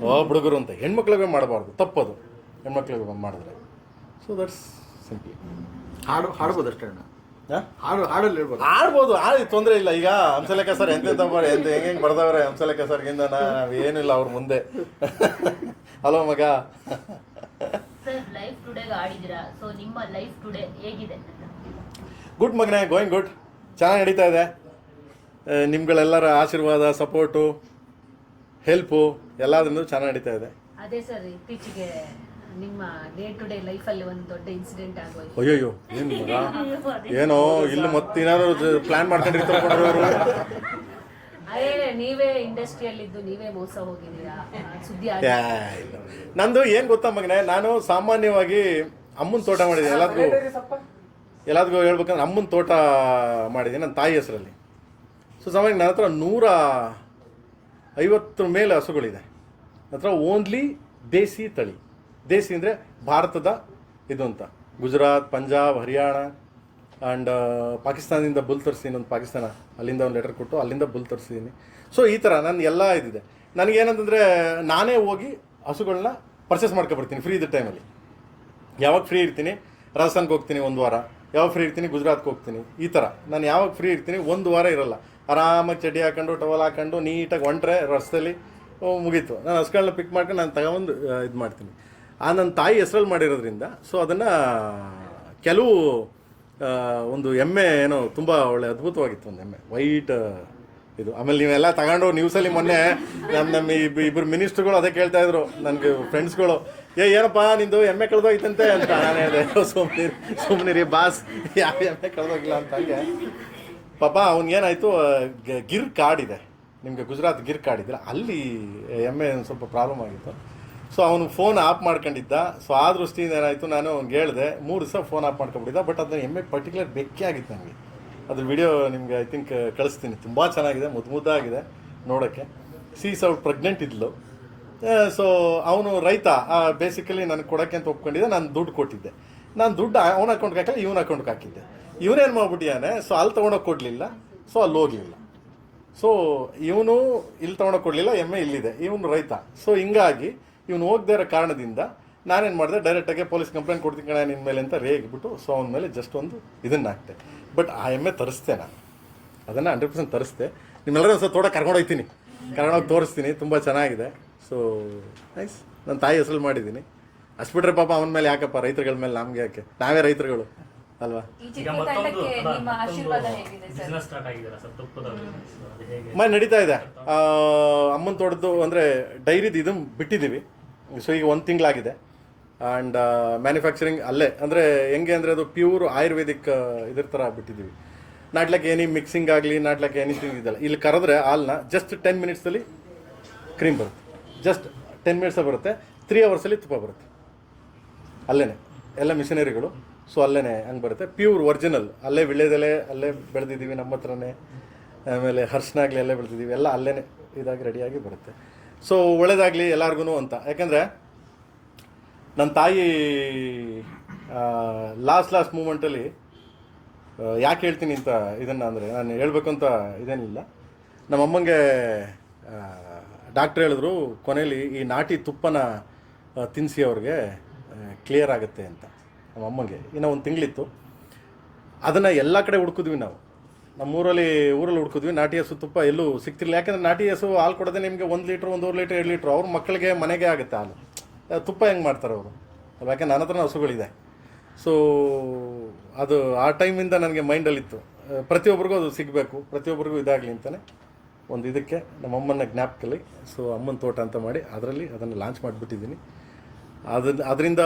ಓ, ಹುಡುಗರು ಅಂತ. ಹೆಣ್ಮಕ್ಳ ಬಗ್ಗೆ ಮಾಡಬಾರ್ದು. ತಪ್ಪದು. ಹೆಣ್ಮಕ್ಳಿಗೆ ಮಾಡಿದ್ರೆ. ಸೊ ದಟ್ಸ್ ಸಿಂಪ್ಲಿ ಹಾಡು ಹಾಡ್ಬೋದು ಅಷ್ಟೇ ಹಾಡು ಹಾಡಲ್ಲಿ ಹೇಳ್ಬೋದು. ಆಡ್ಬೋದು ಆಡಿ ತೊಂದರೆ ಇಲ್ಲ. ಈಗ ಹಂಸಲೇಖ ಸರ್ ಎಂತೆಂತ ಮಾಡಿ ಎಂತ ಹೆಂಗೆ ಹೆಂಗೆ ಬರ್ದವ್ರೆ ಹಂಸಲೇಖ ಸರ್ಗಿಂದ ಏನಿಲ್ಲ ಅವ್ರ ಮುಂದೆ. ಹಲೋ ಮಗ. ಸರ್ ಲೈಫ್ ಟುಡೇಗೆ ಆಡಿದಿರಾ ಸೊ ನಿಮ್ಮ ಲೈಫ್ ಟುಡೇ ಹೇಗಿದೆ? ಗುಡ್ ಮಗನೇ ಗೋಯಿಂಗ್ ಗುಡ್ ಚೆನ್ನಾಗಿ ನಡೀತಾ ಇದೆ. ನಿಮ್ಗಳೆಲ್ಲರ ಆಶೀರ್ವಾದ ಸಪೋರ್ಟು ಹೆಲ್ಪು ಎಲ್ಲದರಿಂದ ಚೆನ್ನಾಗಿ ನಡೀತಾ ಇದೆ. ಅದೇ ಸರ್ ಇತ್ತೀಚೆಗೆ ನಿಮ್ಮ ಡೇ ಟು ಡೇ ಲೈಫಲ್ಲಿ ಒಂದು ದೊಡ್ಡ ಇನ್ಸಿಡೆಂಟ್ ಆಗೋಯ್ತು. ಅಯ್ಯೋ ಏನು ಮಗ? ಏನೋ ಇಲ್ಲಿ ಮತ್ತೆ ಏನಾದ್ರು ಪ್ಲಾನ್ ಮಾಡ್ಕೊಂಡಿರ್ತಾರೆ ಅದೇ ನೀವೇ ಇಂಡಸ್ಟ್ರಿಯಲ್ಲಿದ್ದು ನೀವೇ ಮೋಸ ಹೋಗಿದ್ದೀರಾ? ಸುದ್ದಿ ಆಗಿದೆ. ನಂದು ಏನು ಗೊತ್ತಾ ಮಗನೇ ನಾನು ಸಾಮಾನ್ಯವಾಗಿ ಅಮ್ಮನ ತೋಟ ಮಾಡಿದೆ ಎಲ್ಲದಕ್ಕೂ ಎಲ್ಲದಕ್ಕೂ ಹೇಳ್ಬೇಕಂದ್ರೆ ಅಮ್ಮನ ತೋಟ ಮಾಡಿದ್ದೀನಿ ನನ್ನ ತಾಯಿ ಹೆಸರಲ್ಲಿ. ಸೊ ಸಾಮಾನ್ಯ ನನ್ನ ಹತ್ರ ನೂರ ಐವತ್ತರ ಮೇಲೆ ಹಸುಗಳಿದೆ. ನನ್ನ ಹತ್ರ ಓನ್ಲಿ ದೇಸಿ ತಳಿ. ದೇಸಿ ಅಂದರೆ ಭಾರತದ ಇದು ಅಂತ. ಗುಜರಾತ್, ಪಂಜಾಬ್, ಹರಿಯಾಣ ಆ್ಯಂಡ್ ಪಾಕಿಸ್ತಾನದಿಂದ ಬುಲ್ ತರಿಸಿದ್ದೀನಿ ಒಂದು ಪಾಕಿಸ್ತಾನ, ಅಲ್ಲಿಂದ ಒಂದು ಲೆಟರ್ ಕೊಟ್ಟು ಅಲ್ಲಿಂದ ಬುಲ್ ತರಿಸಿದ್ದೀನಿ ಸೊ ಈ ಥರ ನನ್ನ ಎಲ್ಲ ಇದಿದೆ. ನನಗೇನಂತಂದರೆ ನಾನೇ ಹೋಗಿ ಹಸುಗಳನ್ನ ಪರ್ಚೇಸ್ ಮಾಡ್ಕೊಬರ್ತೀನಿ ಫ್ರೀ ಇದ್ದ ಟೈಮಲ್ಲಿ ಯಾವಾಗ ಫ್ರೀ ಇರ್ತೀನಿ? ರಾಜಸ್ಥಾನ್ಗೆ ಹೋಗ್ತೀನಿ ಒಂದು ವಾರ. ಯಾವಾಗ ಫ್ರೀ ಇರ್ತೀನಿ? ಗುಜರಾತ್ಗೆ ಹೋಗ್ತೀನಿ. ಈ ಥರ ನಾನು ಯಾವಾಗ ಫ್ರೀ ಇರ್ತೀನಿ? ಒಂದು ವಾರ ಇರಲ್ಲ. ಆರಾಮಾಗಿ ಚಡ್ಡಿ ಹಾಕೊಂಡು ಟವಲ್ ಹಾಕೊಂಡು, ನೀಟಾಗಿ ಹೊಂಟ್ರೆ ರಸ್ತೆಯಲ್ಲಿ ಮುಗೀತು. ನಾನು ಹಸುಗಳನ್ನ ಪಿಕ್ ಮಾಡ್ಕೊಂಡು ನಾನು ತಗೊಂಡು ಇದು ಮಾಡ್ತೀನಿ. ಆ ನನ್ನ ತಾಯಿ ಹೆಸ್ರಲ್ಲಿ ಮಾಡಿರೋದ್ರಿಂದ ಸೊ ಅದನ್ನು ಕೆಲವು ಒಂದು ಎಮ್ಮೆ ಏನೋ ತುಂಬ ಒಳ್ಳೆ ಅದ್ಭುತವಾಗಿತ್ತು ಒಂದು ಎಮ್ಮೆ. ವೈಟ್ ಇದು. ಆಮೇಲೆ ನೀವೆಲ್ಲ ತಗೊಂಡು ನ್ಯೂಸಲ್ಲಿ ಮೊನ್ನೆ ನಮ್ಮ ನಮ್ಮ ಇಬ್ಬ ಇಬ್ಬರು ಮಿನಿಸ್ಟ್ರುಗಳು ಅದೇ ಕೇಳ್ತಾ ಇದ್ರು, ನನಗೆ ಫ್ರೆಂಡ್ಸ್ಗಳು ಏ, ಏನಪ್ಪ ನಿಂದು ಎಮ್ಮೆ ಕಳೆದೋಯ್ತಂತೆ? ಅಂತ ನಾನು ಹೇಳಿದೆ ಸುಮ್ಮನೆ ಸುಮ್ಮನೆ ಬಾಸ್, ಯಾವ ಎಮ್ಮೆ ಕಳೆದೋಗಿಲ್ಲ ಅಂತ ಹಂಗೆ. ಪಾಪ ಅವ್ನಿಗೇನಾಯಿತು ಗಿರ್ ಕಾಡಿದೆ ನಿಮಗೆ ಗುಜರಾತ್ ಗಿರ್ ಕಾಡಿದ್ರೆ ಅಲ್ಲಿ ಎಮ್ಮೆ ಸ್ವಲ್ಪ ಪ್ರಾಬ್ಲಮ್ ಆಗಿತ್ತು. ಸೊ ಅವನು ಫೋನ್ ಆಫ್ ಮಾಡ್ಕೊಂಡಿದ್ದ. ಸೊ ಆ ದೃಷ್ಟಿಯಿಂದ ಏನಾಯಿತು, ನಾನು ಅವ್ನಿಗೆ ಹೇಳಿದೆ, ಮೂರು ದಿವಸ ಫೋನ್ ಆಫ್ ಮಾಡ್ಕೊಂಡ್ಬಿಟ್ಟಿದ್ದ ಬಟ್ ಅದನ್ನ ಎಮ್ಮೆ ಪರ್ಟಿಕ್ಯುಲರ್ ಬೆಕ್ಕೆ ಆಗಿತ್ತು ನನಗೆ. ಅದ್ರ ವಿಡಿಯೋ ನಿಮಗೆ ಐ ಥಿಂಕ್ ಕಳಿಸ್ತೀನಿ. ತುಂಬ ಚೆನ್ನಾಗಿದೆ ಮುದ್ದು ಮುದ್ದಾಗಿದೆ ನೋಡೋಕ್ಕೆ. ಸೀಸ್ ಅವ್ರು ಪ್ರೆಗ್ನೆಂಟ್ ಇದ್ಲು. ಸೊ ಅವನು ರೈತ ಬೇಸಿಕಲಿ ನನಗೆ ಕೊಡೋಕ್ಕೆ ಅಂತ ಒಪ್ಕೊಂಡಿದ್ದೆ, ನಾನು ದುಡ್ಡು ಕೊಟ್ಟಿದ್ದೆ. ನಾನು ದುಡ್ಡು ಅವನ ಅಕೌಂಟ್ಗೆ ಹಾಕಿಲ್ಲ, ಇವನ ಅಕೌಂಟ್ಗೆ ಹಾಕಿದ್ದೆ. ಇವನೇನು ಮಾಡ್ಬಿಟ್ಟಿಯಾನೆ ಸೊ ಅಲ್ಲಿ ತೊಗೊಂಡೋಗಿ ಕೊಡಲಿಲ್ಲ ಸೊ ಅಲ್ಲಿ ಹೋಗಲಿಲ್ಲ. ಸೊ ಇವನು ಇಲ್ಲಿ ತೊಗೊಂಡೋಗಿ ಕೊಡಲಿಲ್ಲ ಎಮ್ಮೆ ಇಲ್ಲಿದೆ. ಇವನು ರೈತ. ಸೊ ಹಿಂಗಾಗಿ ಇವನು ಹೋಗದೇ ಇರೋ ಕಾರಣದಿಂದ ನಾನೇನು ಮಾಡಿದೆ ಡೈರೆಕ್ಟಾಗಿ ಪೊಲೀಸ್ ಕಂಪ್ಲೇಂಟ್ ಕೊಡ್ತೀನಿ ಕಣ ನಿನ್ನ ಮೇಲೆ ಅಂತ ರೇಗಿಬಿಟ್ಟು ಸೊ ಅವನ ಮೇಲೆ ಜಸ್ಟ್ ಒಂದು ಇದನ್ನು ಹಾಕ್ತೆ ಬಟ್ ಆ ಎಮ್ಮೆ ತರಿಸ್ತೆ ನಾನು. ಅದನ್ನು ಹಂಡ್ರೆಡ್ ಪರ್ಸೆಂಟ್ ತರಿಸ್ತೆ ನಿಮ್ಮೆಲ್ಲರೂ ಒಂದು ತೋಟ ಕರ್ಕೊಂಡು ಹೋಗ್ತೀನಿ. ಕರ್ಕೊಂಡೋಗಿ ತೋರಿಸ್ತೀನಿ ತುಂಬ ಚೆನ್ನಾಗಿದೆ. ಸೊ ನೈಸ್ ನನ್ನ ತಾಯಿ ಹೆಸರು ಮಾಡಿದ್ದೀನಿ. ಅಷ್ಟು ಬಿಟ್ರೆ ಪಾಪ ಅವನ ಮೇಲೆ ಯಾಕಪ್ಪ? ರೈತರುಗಳ ಮೇಲೆ ನಮಗೆ ಯಾಕೆ? ನಾವೇ ರೈತರುಗಳು ಅಲ್ವಾ? ಈ ಈಗ ಮತ್ತೊಂದು ನಿಮ್ಮ ಆಶೀರ್ವಾದ ಹೇಗಿದೆ ಸರ್? ಬಿಸ್ನೆಸ್ ಸ್ಟಾರ್ಟ್ ಆಗಿದ್ದೀರಾ ಸರ್ ತುಪ್ಪದ ಅದು ಹೇಗೆ? ಮನೆ ನಡೀತಾ ಇದೆ. ಅಮ್ಮನ ತೋಟದ್ದು ಅಂದರೆ ಡೈರಿದು ಇದು ಬಿಟ್ಟಿದ್ದೀವಿ. ಸೊ ಈಗ ಒಂದು ತಿಂಗಳಾಗಿದೆ. ಆ್ಯಂಡ್ ಮ್ಯಾನುಫ್ಯಾಕ್ಚರಿಂಗ್ ಅಲ್ಲೇ. ಅಂದರೆ ಹೆಂಗೆ ಅಂದರೆ ಅದು ಪ್ಯೂರ್ ಆಯುರ್ವೇದಿಕ್ ಇದ್ರ ಥರ ಬಿಟ್ಟಿದ್ದೀವಿ ನಾಟ್ಲಕ್ ಏನಿ ಮಿಕ್ಸಿಂಗ್ ಆಗಲಿ ನಾಟ್ಲಕ್ ಎನಿಥಿಂಗ್ ಇದಲ್ಲ. ಇಲ್ಲಿ ಕರೆದ್ರೆ ಹಾಲನ್ನ ಜಸ್ಟ್ ಟೆನ್ ಮಿನಿಟ್ಸಲ್ಲಿ ಕ್ರೀಮ್ ಬರುತ್ತೆ. ಜಸ್ಟ್ ಟೆನ್ ಮಿನಿಟ್ಸ್ ಬರುತ್ತೆ. ತ್ರೀ ಅವರ್ಸಲ್ಲಿ ತುಪ್ಪ ಬರುತ್ತೆ. ಅಲ್ಲೇ ಎಲ್ಲ ಮಿಷನರಿಗಳು. ಸೊ ಅಲ್ಲೇ ಹಂಗೆ ಬರುತ್ತೆ. ಪ್ಯೂರ್ ಒರಿಜಿನಲ್ ಅಲ್ಲೇ ವಿಳ್ಯದಲ್ಲೇ ಅಲ್ಲೇ ಬೆಳೆದಿದ್ದೀವಿ ನಮ್ಮ ಹತ್ರನೇ. ಆಮೇಲೆ ಹರ್ಷನಾಗಲಿ ಅಲ್ಲೇ ಬೆಳೆದಿದ್ದೀವಿ ಎಲ್ಲ ಅಲ್ಲೇ ಇದಾಗಿ ರೆಡಿಯಾಗಿ ಬರುತ್ತೆ. ಸೊ ಒಳ್ಳೇದಾಗಲಿ ಎಲ್ಲರಿಗೂ ಅಂತ. ಯಾಕೆಂದರೆ ನನ್ನ ತಾಯಿ ಲಾಸ್ಟ್ ಲಾಸ್ಟ್ ಮೂಮೆಂಟಲ್ಲಿ ಯಾಕೆ ಹೇಳ್ತೀನಿ ಅಂತ ಇದನ್ನು ಅಂದರೆ ನಾನು ಹೇಳಬೇಕು ಅಂತ ಇದೇನಿಲ್ಲ. ನಮ್ಮ ಅಮ್ಮಂಗೆ ಡಾಕ್ಟ್ರ್ ಹೇಳಿದ್ರು ಕೊನೆಯಲ್ಲಿ ಈ ನಾಟಿ ತುಪ್ಪನ ತಿನ್ನಿಸಿ ಅವ್ರಿಗೆ ಕ್ಲಿಯರ್ ಆಗುತ್ತೆ ಅಂತ. ನಮ್ಮ ಅಮ್ಮಂಗೆ. ಇನ್ನೂ ಒಂದು ತಿಂಗಳಿತ್ತು. ಅದನ್ನು ಎಲ್ಲ ಕಡೆ ಹುಡ್ಕಿದ್ವಿ ನಾವು. ನಮ್ಮೂರಲ್ಲಿ ಊರಲ್ಲಿ ಹುಡ್ಕಿದ್ವಿ. ನಾಟಿ ಹಸು ತುಪ್ಪ ಎಲ್ಲೂ ಸಿಗ್ತಿರ್ಲಿಲ್ಲ. ಯಾಕಂದ್ರೆ ನಾಟಿ ಹಸು ಹಾಲು ಕೊಡೋದೇ ನಿಮಗೆ ಒಂದು ಲೀಟ್ರ್, ಒಂದೂವರೆ ಲೀಟ್ರ್, ಎರಡು ಲೀಟ್ರ್. ಅವ್ರ ಮಕ್ಕಳಿಗೆ ಮನೆಗೆ ಆಗುತ್ತೆ ಹಾಲು. ತುಪ್ಪ ಹೆಂಗೆ ಮಾಡ್ತಾರೆ ಅವರು? ಯಾಕೆ ನನ್ನ ಹತ್ರ ಹಸುಗಳಿದೆ. ಸೊ ಅದು ಆ ಟೈಮಿಂದ ನನಗೆ ಮೈಂಡಲ್ಲಿತ್ತು ಪ್ರತಿಯೊಬ್ಬರಿಗೂ ಅದು ಸಿಗಬೇಕು. ಪ್ರತಿಯೊಬ್ಬರಿಗೂ ಇದಾಗಲಿ ಅಂತಲೇ ಒಂದು ಇದಕ್ಕೆ ನಮ್ಮ ಅಮ್ಮನ ಜ್ಞಾಪಕಲ್ಲಿ ಸೊ ಅಮ್ಮನ ತೋಟ ಅಂತ ಮಾಡಿ ಅದರಲ್ಲಿ ಅದನ್ನು ಲಾಂಚ್ ಮಾಡಿಬಿಟ್ಟಿದ್ದೀನಿ. ಅದನ್ನ ಅದರಿಂದ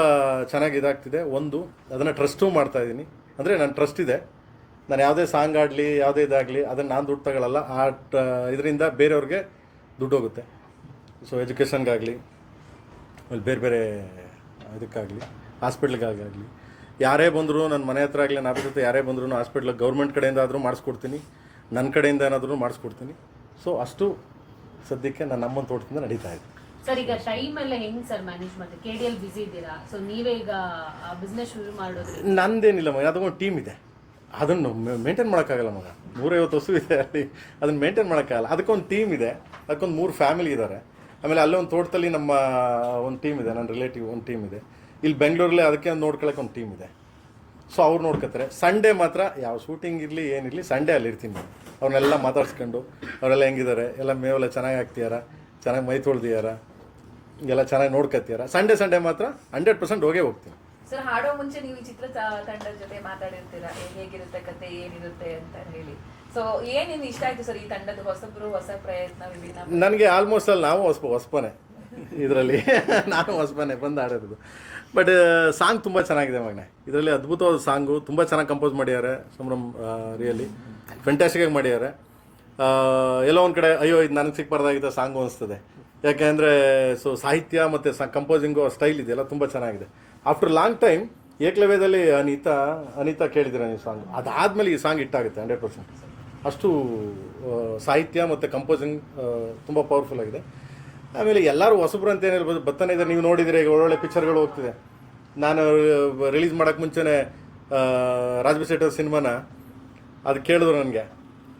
ಚೆನ್ನಾಗಿ ಇದಾಗ್ತಿದೆ. ಒಂದು, ಅದನ್ನು ಟ್ರಸ್ಟೂ ಮಾಡ್ತಾಯಿದ್ದೀನಿ ಅಂದರೆ ನನ್ನ ಟ್ರಸ್ಟ್ ಇದೆ. ನಾನು ಯಾವುದೇ ಸಾಂಗ್ ಆಡಲಿ ಯಾವುದೇ ಇದಾಗಲಿ ಅದನ್ನು ನಾನು ದುಡ್ಡು ತಗೊಳ್ಳಲ್ಲ ಆ ಇದರಿಂದ ಬೇರೆಯವ್ರಿಗೆ ದುಡ್ಡು ಹೋಗುತ್ತೆ. ಸೊ ಎಜುಕೇಷನ್ಗಾಗಲಿ ಆಮೇಲೆ ಬೇರೆ ಬೇರೆ ಇದಕ್ಕಾಗಲಿ ಹಾಸ್ಪಿಟ್ಲಿಗಾಗಲಿ ಯಾರೇ ಬಂದರೂ ನನ್ನ ಮನೆ ಹತ್ರ ಆಗಲಿ ನನ್ನ ಜೊತೆ ಯಾರೇ ಬಂದರೂ ಹಾಸ್ಪಿಟ್ಲಿಗೆ ಗೌರ್ಮೆಂಟ್ ಕಡೆಯಿಂದ ಆದರೂ ಮಾಡಿಸ್ಕೊಡ್ತೀನಿ. ನನ್ನ ಕಡೆಯಿಂದ ಏನಾದರೂ ಮಾಡಿಸ್ಕೊಡ್ತೀನಿ. ಸೊ ಅಷ್ಟು ಸದ್ಯಕ್ಕೆ ನಾನು ನಮ್ಮ ತೋಟದಿಂದ ನಡೀತಾ ಇದೆ. ಸರ್ ಈಗ ಟೈಮ್ ಎಲ್ಲ ಹೆಂಗ್ ಸರ್ ಮ್ಯಾನೇಜ್ ಮಾಡಿ ಕೆ ಡಿ ಎಲ್ ಬಿಸಿ ಇದ್ದೀರಾ? ಸೊ ನೀವೇ ಈಗ ಬಿಸ್ನೆಸ್ ಶುರು ಮಾಡೋದು ನಂದೇನಿಲ್ಲ ಮಗ ಅದಕ್ಕೊಂದು ಟೀಮ್ ಇದೆ. ಅದನ್ನು ಮೇಂಟೈನ್ ಮಾಡೋಕ್ಕಾಗಲ್ಲ ಮಗ. ನೂರೈವತ್ತು ವಸ್ತು ಇದೆ ಅಲ್ಲಿ. ಅದನ್ನು ಮೇಂಟೈನ್ ಮಾಡೋಕ್ಕಾಗಲ್ಲ. ಅದಕ್ಕೊಂದು ಟೀಮ್ ಇದೆ. ಅದಕ್ಕೊಂದು ಮೂರು ಫ್ಯಾಮಿಲಿ ಇದ್ದಾರೆ ಆಮೇಲೆ ಅಲ್ಲೇ ಒಂದು ತೋಟದಲ್ಲಿ ನಮ್ಮ, ಒಂದು ಟೀಮ್ ಇದೆ. ನನ್ನ ರಿಲೇಟಿವ್ ಒಂದು ಟೀಮ್ ಇದೆ. ಇಲ್ಲಿ ಬೆಂಗಳೂರಲ್ಲೇ ಅದಕ್ಕೆ ಒಂದು ನೋಡ್ಕೊಳಕ್ಕೆ ಒಂದು ಟೀಮ್ ಇದೆ. ಸೊ ಅವ್ರು ನೋಡ್ಕೋತಾರೆ. ಸಂಡೇ ಮಾತ್ರ ಯಾವ ಶೂಟಿಂಗ್ ಇರಲಿ ಏನಿರಲಿ ಸಂಡೇ ಅಲ್ಲಿ ಇರ್ತೀನಿ ನಾನು. ಅವ್ರನ್ನೆಲ್ಲ ಮಾತಾಡ್ಸ್ಕೊಂಡು, ಅವರೆಲ್ಲ ಹೆಂಗಿದ್ದಾರೆ ಎಲ್ಲ ಮೇವೆಲ್ಲ ಚೆನ್ನಾಗಿ ಹಾಕ್ತಿಯಾರ? ಚೆನ್ನಾಗಿ ಮೈ ತೊಳ್ದಿಯಾರ ಎಲ್ಲ ಚೆನ್ನಾಗಿ ನೋಡ್ಕೊತೀಯಾರ ಸಂಡೇ ಸಂಡೇ ಮಾತ್ರ ಹಂಡ್ರೆಡ್ ಪರ್ಸೆಂಟ್ ಹೋಗೇ ಹೋಗ್ತೀನಿ. ಸರ್ ಹಾಡೋ ಮುಂಚೆ ನೀವು ಈ ಚಿತ್ರ ತಂಡದ ಜೊತೆ ಮಾತಾಡಿರ್ತೀರಾ? ಹೇಗಿರುತ್ತೆ ಕತೆ ಏನಿರುತ್ತೆ ಅಂತ ಹೇಳಿ. ಸೊ ಏನಿನ್ ಇಷ್ಟ ಆಯ್ತು ಸರ್ ಈ ತಂಡದ ಹೊಸಬ್ರು, ಹೊಸ ಪ್ರಯತ್ನ, ವಿಭಿನ್ನ ನನಗೆ ಆಲ್ಮೋಸ್ಟ್ ಅಲ್ಲಿ ನಾವು ಹೊಸಬ ಹೊಸ್ಪನೆ ಇದರಲ್ಲಿ. ನಾನು ಹೊಸಬನೆ ಬಂದು ಆಡಿರೋದು ಬಟ್ ಸಾಂಗ್ ತುಂಬ ಚೆನ್ನಾಗಿದೆ ಮಗನೆ. ಇದರಲ್ಲಿ ಅದ್ಭುತವಾದ ಸಾಂಗು, ತುಂಬ ಚೆನ್ನಾಗಿ ಕಂಪೋಸ್ ಮಾಡಿದ್ದಾರೆ ಸಂಭ್ರಮ್ ರಿಯಲಿ. ಫೆಂಟಾಸ್ಟಿಕಾಗಿ ಮಾಡಿದ್ದಾರೆ. ಎಲ್ಲೋ ಒಂದು ಕಡೆ, ಅಯ್ಯೋ, ಇದು ನನಗೆ ಸಿಕ್ಬಾರ್ದಾಗಿದ್ದ ಸಾಂಗು ಅನಿಸ್ತದೆ. ಯಾಕೆಂದರೆ ಸೊ ಸಾಹಿತ್ಯ ಮತ್ತು ಸ ಕಂಪೋಸಿಂಗು ಸ್ಟೈಲ್ ಇದೆಯಲ್ಲ, ತುಂಬ ಚೆನ್ನಾಗಿದೆ. ಆಫ್ಟರ್ ಲಾಂಗ್ ಟೈಮ್ ಏಕಲವ್ಯದಲ್ಲಿ ಅನಿತಾ ಅನಿತಾ ಕೇಳಿದ್ದೀರ ನೀವು ಸಾಂಗ್ ಅದಾದಮೇಲೆ ಈ ಸಾಂಗ್ ಇಟ್ಟಾಗುತ್ತೆ ಹಂಡ್ರೆಡ್ ಪರ್ಸೆಂಟ್ ಅಷ್ಟು ಸಾಹಿತ್ಯ ಮತ್ತು ಕಂಪೋಸಿಂಗ್ ತುಂಬ ಪವರ್ಫುಲ್ ಆಗಿದೆ. ಆಮೇಲೆ ಎಲ್ಲರೂ ಹೊಸಬ್ರು ಅಂತ ಏನಿರ್ಬೋದು, ಬರ್ತಾನೆ ಇದ್ದಾರೆ. ನೀವು ನೋಡಿದರೆ ಈಗ ಒಳ್ಳೊಳ್ಳೆ ಪಿಕ್ಚರ್ಗಳು ಹೋಗ್ತಿದೆ. ನಾನು ರಿಲೀಸ್ ಮಾಡೋಕ್ಕೆ ಮುಂಚೆನೇ ರಾಜ್ಬಿ ಸೆಟರ್ ಸಿನಿಮಾನ, ಅದು ಕೇಳಿದ್ರು ನನಗೆ.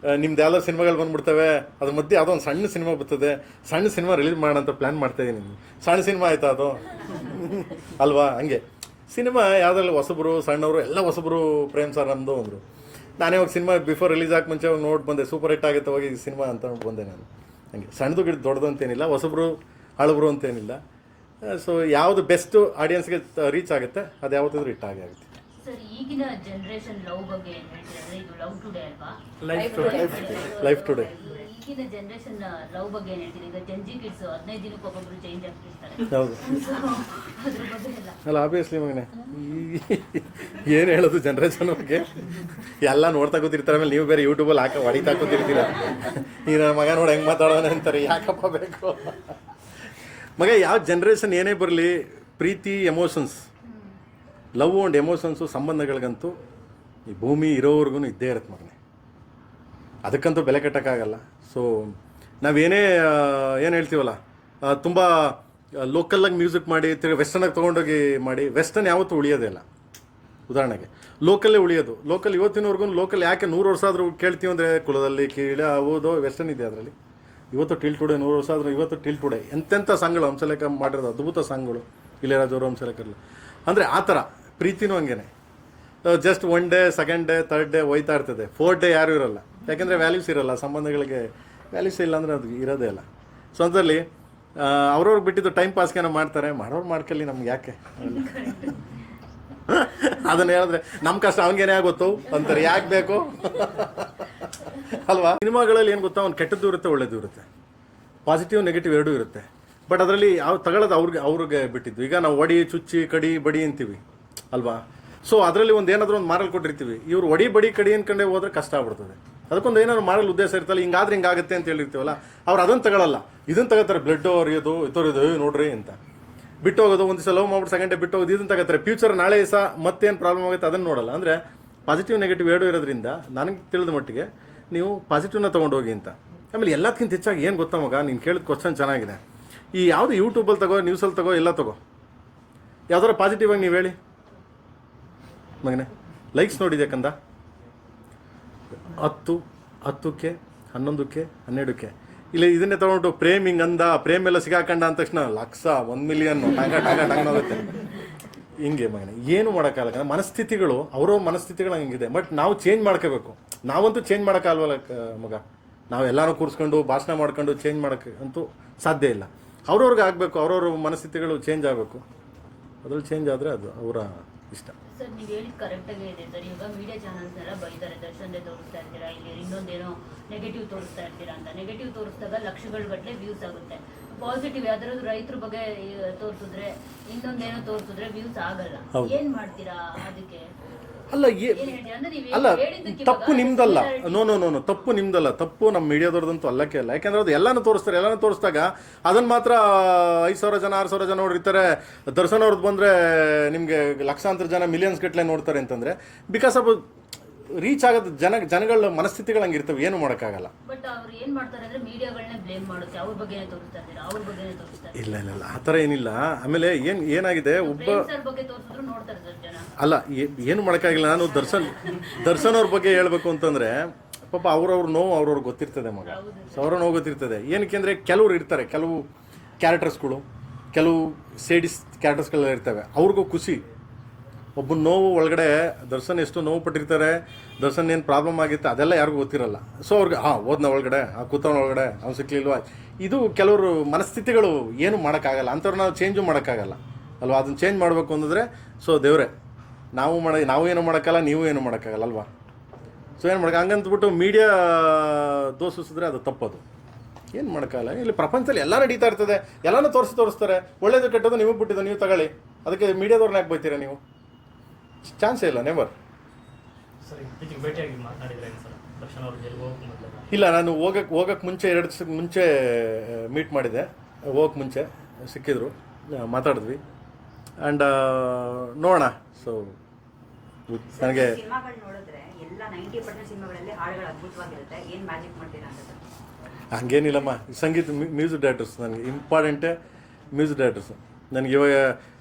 ನಿಮ್ದು ಯಾವ್ದಾದ್ರು ಸಿನಿಮಾಗಳು ಬಂದ್ಬಿಡ್ತವೆ, ಅದ್ರ ಮಧ್ಯೆ ಯಾವುದೋ ಒಂದು ಸಣ್ಣ ಸಿನಿಮಾ ಬರ್ತದೆ, ಸಣ್ಣ ಸಿನಿಮಾ ರಿಲೀಸ್ ಮಾಡೋಣ ಅಂತ ಪ್ಲ್ಯಾನ್ ಮಾಡ್ತಾ ಇದ್ದೀನಿ ಸಣ್ಣ ಸಿನಿಮಾ ಆಯ್ತಾ ಅದು? ಅಲ್ವಾ? ಹಂಗೆ. ಸಿನಿಮಾ ಯಾವುದ್ರಲ್ಲಿ ಹೊಸಬ್ರು, ಸಣ್ಣವರು, ಎಲ್ಲ ಹೊಸಬ್ರು, ಪ್ರೇಮ್ ಸರ್ ನಮ್ಮದು ಅಂದರು. ನಾನೇ ಇವಾಗ ಸಿನಿಮಾ ಬಿಫೋರ್ ರಿಲೀಸ್ ಆಗಿ ಮುಂಚೆ ಅವಾಗ ನೋಡಿ ಬಂದೆ ಸೂಪರ್ ಹಿಟ್ ಆಗುತ್ತೆ ಹೋಗಿ ಸಿನಿಮಾ ಅಂತ ಬಂದೆ ನಾನು. ಹಂಗೆ. ಸಣ್ಣದು ಗಿಡ ದೊಡ್ಡದು ಅಂತೇನಿಲ್ಲ, ಹೊಸಬ್ರು, ಹಳಬ್ರು ಅಂತೇನಿಲ್ಲ. ಸೊ ಯಾವುದು ಬೆಸ್ಟು ಆಡಿಯನ್ಸ್ಗೆ ರೀಚ್ ಆಗುತ್ತೆ, ಅದು ಯಾವತ್ತಾದ್ರೂ ಹಿಟ್ ಆಗಿ ಆಗುತ್ತೆ. ಸರ್ ಈಗಿನ ಜನರೇಷನ್ ಲವ್ ಬಗ್ಗೆ ಏನ್ ಹೇಳ್ತೀರಾ? ಇದು ಲವ್ ಟುಡೇ ಅಲ್ವಾ? ಲೈಫ್ ಟುಡೇ ಈಗಿನ ಜನರೇಷನ್ ಲವ್ ಬಗ್ಗೆ ಏನ್ ಹೇಳ್ತೀರಿ? ಈಗ ಜಂಜಿ ಕಿಡ್ಸ್ ಹದಿನೈದು ದಿನಕ್ಕೆ ಒಬ್ಬೊಬ್ರು ಚೇಂಜ್ ಆಗ್ತಿರ್ತಾರೆ. ಹೌದು. So, ಅದ್ರ ಬಗ್ಗೆ ಎಲ್ಲ ಅಲ್ಲ ಆಬ್ವಿಯಸ್ಲಿ ಮಗನೇ ಏನು ಹೇಳೋದು ಜನ್ರೇಷನ್ ಬಗ್ಗೆ? ಎಲ್ಲ ನೋಡ್ತಾ ಕೂತಿರ್ತಾರೆ ಆಮೇಲೆ ನೀವು ಬೇರೆ ಯೂಟ್ಯೂಬಲ್ಲಿ ಹಾಕ ಹೊಡಿತಾ ಕೂತಿರ್ತೀರ. ಈ ನನ್ನ ಮಗ ನೋಡಿ ಹೆಂಗೆ ಮಾತಾಡೋಣ ಅಂತಾರೆ ಯಾಕಪ್ಪ ಬೇಕು? ಮಗ ಯಾವ ಜನ್ರೇಷನ್ ಏನೇ ಬರಲಿ ಪ್ರೀತಿ ಎಮೋಷನ್ಸ್ ಲವ್ ಆ್ಯಂಡ್ ಎಮೋಷನ್ಸು ಸಂಬಂಧಗಳಿಗಂತೂ ಈ ಭೂಮಿ ಇರೋವರೆಗೂ ಇದ್ದೇ ಇರುತ್ತೆ ಮಗನೇ. ಅದಕ್ಕಂತೂ ಬೆಲೆ ಕಟ್ಟೋಕ್ಕಾಗಲ್ಲ. ಸೊ ನಾವೇನೇ ಏನು ಹೇಳ್ತೀವಲ್ಲ ತುಂಬ ಲೋಕಲ್ಲಾಗಿ ಮ್ಯೂಸಿಕ್ ಮಾಡಿ, ತಿರ್ಗಿ ವೆಸ್ಟರ್ನಾಗಿ ತೊಗೊಂಡೋಗಿ ಮಾಡಿ ವೆಸ್ಟರ್ನ್ ಯಾವತ್ತೂ ಉಳಿಯೋದೇ ಇಲ್ಲ. ಉದಾಹರಣೆಗೆ ಲೋಕಲ್ಲೇ ಉಳಿಯೋದು. ಲೋಕಲ್ ಇವತ್ತಿನವರೆಗೂ ಲೋಕಲ್ ಯಾಕೆ ನೂರು ವರ್ಷ ಆದರೂ ಕೇಳ್ತೀವಿ ಅಂದರೆ, ಕುಲದಲ್ಲಿ ಕೀಳ, ಓದೋ ವೆಸ್ಟರ್ನ್ ಇದೆ ಅದರಲ್ಲಿ. ಇವತ್ತು ಟಿಲ್ ಟುಡೆ ನೂರು ವರ್ಷ ಆದರೂ ಇವತ್ತು ಟಿಲ್ ಟುಡೆ ಎಂತೆಂಥ ಸಾಂಗ್ಗಳು ಹಂಸಲೇಖ ಮಾಡಿರೋದು ಅದ್ಭುತ ಸಾಂಗ್ಗಳು ಇಳೆಯರಾಜವರು ಹಂಸಲೇಖರ್ಲು ಅಂದರೆ ಆ ಥರ ಪ್ರೀತಿನೂ ಹಂಗೇನೆ. Just one day second day third day ಹೋಯ್ತಾ ಇರ್ತದೆ. ಫೋರ್ತ್ ಡೇ ಯಾರೂ ಇರಲ್ಲ. ಯಾಕೆಂದರೆ ವ್ಯಾಲ್ಯೂಸ್ ಇರಲ್ಲ, ಸಂಬಂಧಗಳಿಗೆ ವ್ಯಾಲ್ಯೂಸ್ ಇಲ್ಲ ಅಂದರೆ ಅದು ಇರೋದೇ ಇಲ್ಲ. ಸೊ ಅದರಲ್ಲಿ ಅವ್ರವ್ರು ಬಿಟ್ಟಿದ್ದು ಟೈಮ್ ಪಾಸ್ಗೆ ಏನೋ ಮಾಡ್ತಾರೆ. ಮಾಡೋರು ಮಾಡ್ಕೊಳ್ಳಿ ನಮ್ಗೆ ಯಾಕೆ? ಅದನ್ನ ಹೇಳಿದ್ರೆ ನಮ್ಮ ಕಷ್ಟ ಅವನಿಗೇನೇ ಗೊತ್ತು ಅಂತಾರೆ. ಯಾಕೆ ಬೇಕು? ಅಲ್ವಾ? ಸಿನಿಮಾಗಳಲ್ಲಿ ಏನು ಗೊತ್ತಾ? ಅವ್ನು ಕೆಟ್ಟದ್ದು ಇರುತ್ತೆ, ಒಳ್ಳೇದು ಇರುತ್ತೆ. ಪಾಸಿಟಿವ್ ನೆಗೆಟಿವ್ ಎರಡೂ ಇರುತ್ತೆ. ಬಟ್ ಅದರಲ್ಲಿ ಯಾವ ತಗೊಳ್ಳೋದು ಅವ್ರಿಗೆ ಅವ್ರಿಗೆ ಬಿಟ್ಟಿದ್ದು. ಈಗ ನಾವು ಒಡಿ, ಚುಚ್ಚಿ, ಕಡಿ, ಬಡಿ ಅಂತೀವಿ. ಅಲ್ವಾ? ಸೊ ಅದರಲ್ಲಿ ಒಂದು ಏನಾದರೂ ಒಂದು ಮಾರಲ್ ಕೊಟ್ಟಿರ್ತೀವಿ. ಇವ್ರು ಒಡಿ ಬಡಿ ಕಡಿ ಅನ್ಕೊಂಡೆ ಹೋದ್ರೆ ಕಷ್ಟ ಆಗ್ಬಿಡ್ತದೆ. ಅದಕ್ಕೊಂದು ಏನಾದ್ರು ಮಾರಲ್ ಉದ್ದೇಶ ಇರ್ತಲ್ಲ ಹಿಂಗಾದ್ರೆ ಹಿಂಗಾಗುತ್ತೆ ಅಂತ ಹೇಳಿರ್ತೀವಲ್ಲ, ಅವ್ರು ಅದನ್ನು ತಗೊಳ್ಳಲ್ಲ ಇದನ್ನು ತಗೋತಾರೆ ಬ್ಲಡ್ ಅರಿಯೋದು ಇತ್ತೋರಿಯೋದು ಏ ನೋಡ್ರಿ ಅಂತ. ಬಿಟ್ಟು ಹೋಗೋದು ಒಂದು ಸಲ ಲವ್ ಮಾಡ್ಬಿಟ್ಟು ಸೆಕೆಂಡ್ ಬಿಟ್ಟು ಹೋಗೋದು ಇದನ್ನು ತಗೋತಾರೆ. ಫ್ಯೂಚರ್ ನಾಳೆ ಸಹ ಮತ್ತೇನು ಪ್ರಾಬ್ಲಮ್ ಆಗುತ್ತೆ ಅದನ್ನು ನೋಡಲ್ಲ. ಅಂದರೆ ಪಾಸಿಟಿವ್ ನೆಗೆಟಿವ್ ಎರಡು ಇರೋದ್ರಿಂದ ನನಗೆ ತಿಳಿದ ಮಟ್ಟಿಗೆ ನೀವು ಪಾಸಿಟಿವ್ನ ತೊಗೊಂಡೋಗಿ ಅಂತ. ಆಮೇಲೆ ಎಲ್ಲದಕ್ಕಿಂತ ಹೆಚ್ಚಾಗಿ ಏನು ಗೊತ್ತಾ ಮಗ? ನೀನು ಕೇಳಿದ ಕ್ವಶನ್ ಚೆನ್ನಾಗಿದೆ. ಈ ಯಾವುದು ಯೂಟ್ಯೂಬಲ್ಲಿ ತಗೋ ನ್ಯೂಸಲ್ಲಿ ತಗೋ, ಎಲ್ಲ ತಗೋ. ಯಾವ್ದಾರ ಪಾಸಿಟಿವ್ ಆಗಿ ನೀವು ಹೇಳಿ. ಮಗನೇ ಲೈಕ್ಸ್ ನೋಡಿದೆ ಕಂದ? ಹತ್ತು, ಹತ್ತಕ್ಕೆ, ಹನ್ನೊಂದಕ್ಕೆ, ಹನ್ನೆರಡಕ್ಕೆ. ಇಲ್ಲ ಇದನ್ನೇ ತಗೊಂಡು ಪ್ರೇಮ್ ಹಿಂಗೆ ಅಂದ, ಪ್ರೇಮ್ ಎಲ್ಲ ಸಿಗಾಕಂಡ ಅಂದ ತಕ್ಷಣ ಲಕ್ಷ, ಒಂದು ಮಿಲಿಯನ್ ಟಂಗ ಟಂಗ ಟಂಗ ಹಿಂಗೆ ಮಗನೇ, ಏನು ಮಾಡೋಕ್ಕಾಗಲ್ಲ ಮನಸ್ಥಿತಿಗಳು ಅವರ ಮನಸ್ಥಿತಿಗಳು ಹಂಗಿದೆ. ಬಟ್ ನಾವು ಚೇಂಜ್ ಮಾಡ್ಕೋಬೇಕು. ನಾವಂತೂ ಚೇಂಜ್ ಮಾಡೋಕ್ಕಾಗಲ್ವಲ್ಲ ಮಗ? ನಾವು ಎಲ್ಲರೂ ಕೂರಿಸ್ಕೊಂಡು, ಭಾಷಣ ಮಾಡ್ಕೊಂಡು ಚೇಂಜ್ ಮಾಡೋಕ್ಕೆ ಅಂತೂ ಸಾಧ್ಯ ಇಲ್ಲ. ಅವ್ರವ್ರಿಗೆ ಆಗಬೇಕು, ಅವ್ರವ್ರ ಮನಸ್ಥಿತಿಗಳು ಚೇಂಜ್ ಆಗಬೇಕು. ಅದ್ರಲ್ಲಿ ಚೇಂಜ್ ಆದರೆ ಅದು ಅವರ ಇಷ್ಟ. ಸರ್ ನೀವು ಹೇಳಿ ಕರೆಕ್ಟ್ ಆಗೇ ಇದೆ ಸರ್. ಇವಾಗ ಮೀಡಿಯಾ ಚಾನಲ್ಸ್ ಎಲ್ಲ ಬೈತಾರೆ ದರ್ಶನ್ದೇ ತೋರಿಸ್ತಾ ಇರ್ತೀರಾ? ಇಲ್ಲಿ ಇನ್ನೊಂದೇನೋ ನೆಗೆಟಿವ್ ತೋರಿಸ್ತಾ ಇರ್ತೀರಾ ಅಂತ. ನೆಗೆಟಿವ್ ತೋರಿಸಿದಾಗ ಲಕ್ಷಗಳ ಗಟ್ಟಲೆ ವ್ಯೂಸ್ ಆಗುತ್ತೆ. ಪಾಸಿಟಿವ್ ಯಾವ್ದಾದ್ರು ರೈತರ ಬಗ್ಗೆ ತೋರಿಸಿದ್ರೆ ಇನ್ನೊಂದೇನೋ ತೋರಿಸಿದ್ರೆ ವ್ಯೂಸ್ ಆಗಲ್ಲ. ಏನ್ ಮಾಡ್ತೀರಾ ಅದಕ್ಕೆ? ಅಲ್ಲ ಏ ಅಲ್ಲ ತಪ್ಪು ನಿಮ್ದಲ್ಲ. ನೋ ನೋ ನೋ ನೋ ತಪ್ಪು ನಿಮ್ದಲ್ಲ. ತಪ್ಪು ನಮ್ಮ ಮೀಡಿಯಾದವ್ರದಂತೂ ಅಲ್ಲಕ್ಕೆ ಅಲ್ಲ. ಯಾಕಂದ್ರೆ ಅದು ಎಲ್ಲಾನು ತೋರಿಸ್ತಾರೆ. ಎಲ್ಲಾನು ತೋರಿಸಿದಾಗ ಅದನ್ನ ಮಾತ್ರ ಐದು ಸಾವಿರ ಜನ ಆರು ಸಾವಿರ ಜನ ನೋಡಿರ್ತಾರೆ ದರ್ಶನ್ ಅವ್ರದ್ದು ಬಂದರೆ ನಿಮಗೆ ಲಕ್ಷಾಂತರ ಜನ ಮಿಲಿಯನ್ಸ್ ಗಟ್ಟಲೆ ನೋಡ್ತಾರೆ ಅಂತಂದರೆ ಬಿಕಾಸ್ ಆಫ್ ರೀಚ್ ಆಗೋದು ಜನ ಜನಗಳ ಮನಸ್ಥಿತಿಗಳು ಹಂಗಿರ್ತವೆ ಏನು ಮಾಡೋಕ್ಕಾಗಲ್ಲ. ಬಟ್ ಅವ್ರು ಏನ್ ಮಾಡ್ತಾರೆ ಅಂದ್ರೆ ಮೀಡಿಯಾಗಳನ್ನ ಬ್ಲೇಮ್ ಮಾಡುತ್ತೆ. ಅವ್ರ ಬಗ್ಗೆನೇ ತೋರಿಸ್ತಾ ಇದ್ದೀರಾ? ಅವ್ರ ಬಗ್ಗೆನೇ ತೋರಿಸ್ತಾ ಇಲ್ಲ ಇಲ್ಲ ಇಲ್ಲ. ಆ ಥರ ಏನಿಲ್ಲ. ಆಮೇಲೆ ಏನು ಏನಾಗಿದೆ? ಒಬ್ಬ ಸರ್ ಬಗ್ಗೆ ತೋರಿಸಿದ್ರು ನೋಡ್ತಾರೆ ಸರ್ ಜನ. ಅಲ್ಲ ಏ- ಏನು ಮಾಡೋಕ್ಕಾಗಿಲ್ಲ. ನಾನು ದರ್ಶನ್ ದರ್ಶನ್ ಅವ್ರ ಬಗ್ಗೆ ಹೇಳಬೇಕು ಅಂತಂದರೆ ಪಾಪ ಅವ್ರವ್ರ ನೋವು ಅವ್ರವ್ರಿಗೆ ಗೊತ್ತಿರ್ತದೆ ಮಗ. ಸೊ ಅವ್ರ ನೋವು ಗೊತ್ತಿರ್ತದೆ. ಏನಕ್ಕೆ ಅಂದರೆ ಕೆಲವ್ರು ಇರ್ತಾರೆ. ಕೆಲವು ಕ್ಯಾರೆಕ್ಟರ್ಸ್ಗಳು ಕೆಲವು ಸೇಡಿಸ್ ಕ್ಯಾರೆಕ್ಟರ್ಸ್ಗಳೆಲ್ಲ ಇರ್ತವೆ. ಅವ್ರಿಗೂ ಖುಷಿ. ಒಬ್ಬ ನೋವು ಒಳಗಡೆ, ದರ್ಶನ್ ಎಷ್ಟು ನೋವು ಪಟ್ಟಿರ್ತಾರೆ, ದರ್ಶನ್ ಏನು ಪ್ರಾಬ್ಲಮ್ ಆಗಿತ್ತು ಅದೆಲ್ಲ ಯಾರಿಗೂ ಗೊತ್ತಿರಲ್ಲ. ಸೊ ಅವ್ರಿಗೆ, ಹಾಂ ಓದ್ನ ಒಳಗಡೆ, ಆ ಕೂತವನ ಒಳಗಡೆ, ಅವ್ನು ಸಿಕ್ಲಿಲ್ವಾ? ಇದು ಕೆಲವರು ಮನಸ್ಥಿತಿಗಳು ಏನು ಮಾಡೋಕ್ಕಾಗಲ್ಲ ಅಂಥವ್ರು ನಾವು ಚೇಂಜು ಮಾಡೋಕ್ಕಾಗಲ್ಲ. ಅಲ್ವಾ? ಅದನ್ನು ಚೇಂಜ್ ಮಾಡಬೇಕು ಅಂತಂದರೆ ಸೊ ದೇವರೇ, ನಾವು ಮಾಡ, ನಾವು ಏನು ಮಾಡೋಕ್ಕಲ್ಲ, ನೀವು ಏನು ಮಾಡೋಕ್ಕಾಗಲ್ಲ, ಅಲ್ವಾ? ಸೊ ಏನು ಮಾಡಕ್ಕೆ ಹಂಗಂತಬಿಟ್ಟು ಮೀಡಿಯಾ ದೋಷಿಸಿದ್ರೆ ಅದು ತಪ್ಪದು. ಏನು ಮಾಡೋಕ್ಕಾಗಲ್ಲ? ಇಲ್ಲಿ ಪ್ರಪಂಚದಲ್ಲಿ ಎಲ್ಲ ನಡೀತಾ ಇರ್ತದೆ, ಎಲ್ಲನೂ ತೋರಿಸಿ ತೋರಿಸ್ತಾರೆ. ಒಳ್ಳೇದು ಕೆಟ್ಟದ್ದು ನೀವು ಬಿಟ್ಟಿದ್ದು, ನೀವು ತಗೊಳ್ಳಿ. ಅದಕ್ಕೆ ಮೀಡಿಯಾದವ್ರನ್ನ ಯಾಕೆ ಬೈತೀರಾ ನೀವು? ಚಾನ್ಸೇ ಇಲ್ಲ ನೆವರ್ ಇಲ್ಲ ನಾನು ಹೋಗಕ್ಕೆ ಹೋಗಕ್ಕೆ ಮುಂಚೆ ಎರಡು ದಿವಸ ಮುಂಚೆ ಮೀಟ್ ಮಾಡಿದೆ. ಹೋಗಕ್ಕೆ ಮುಂಚೆ ಸಿಕ್ಕಿದ್ರು. ಮಾತಾಡಿದ್ವಿ. ಆ್ಯಂಡ್ ನೋಡೋಣ. ಸೊ ನನಗೆ ಸಿನಿಮಾಗಳು ನೋಡಿದ್ರೆ ಎಲ್ಲ ನೈಂಟಿ ಪರ್ಸೆಂಟ್ ಸಿನಿಮಾಗಳಲ್ಲಿ ಹಾಡುಗಳು ಅದ್ಭುತವಾಗಿರುತ್ತೆ. ಏನ್ ಮ್ಯಾಜಿಕ್ ಮಾಡ್ತೀರಾ ಅಂತ ಹಂಗೇನಿಲ್ಲಮ್ಮ. ಸಂಗೀತ ಮ್ಯೂಸಿಕ್ ಡೈರೆಕ್ಟರ್ಸ್ ನನಗೆ ಇಂಪಾರ್ಟೆಂಟೇ ಮ್ಯೂಸಿಕ್ ಡೈರೆಕ್ಟರ್ಸ್ ನನಗೆ ಇವಾಗ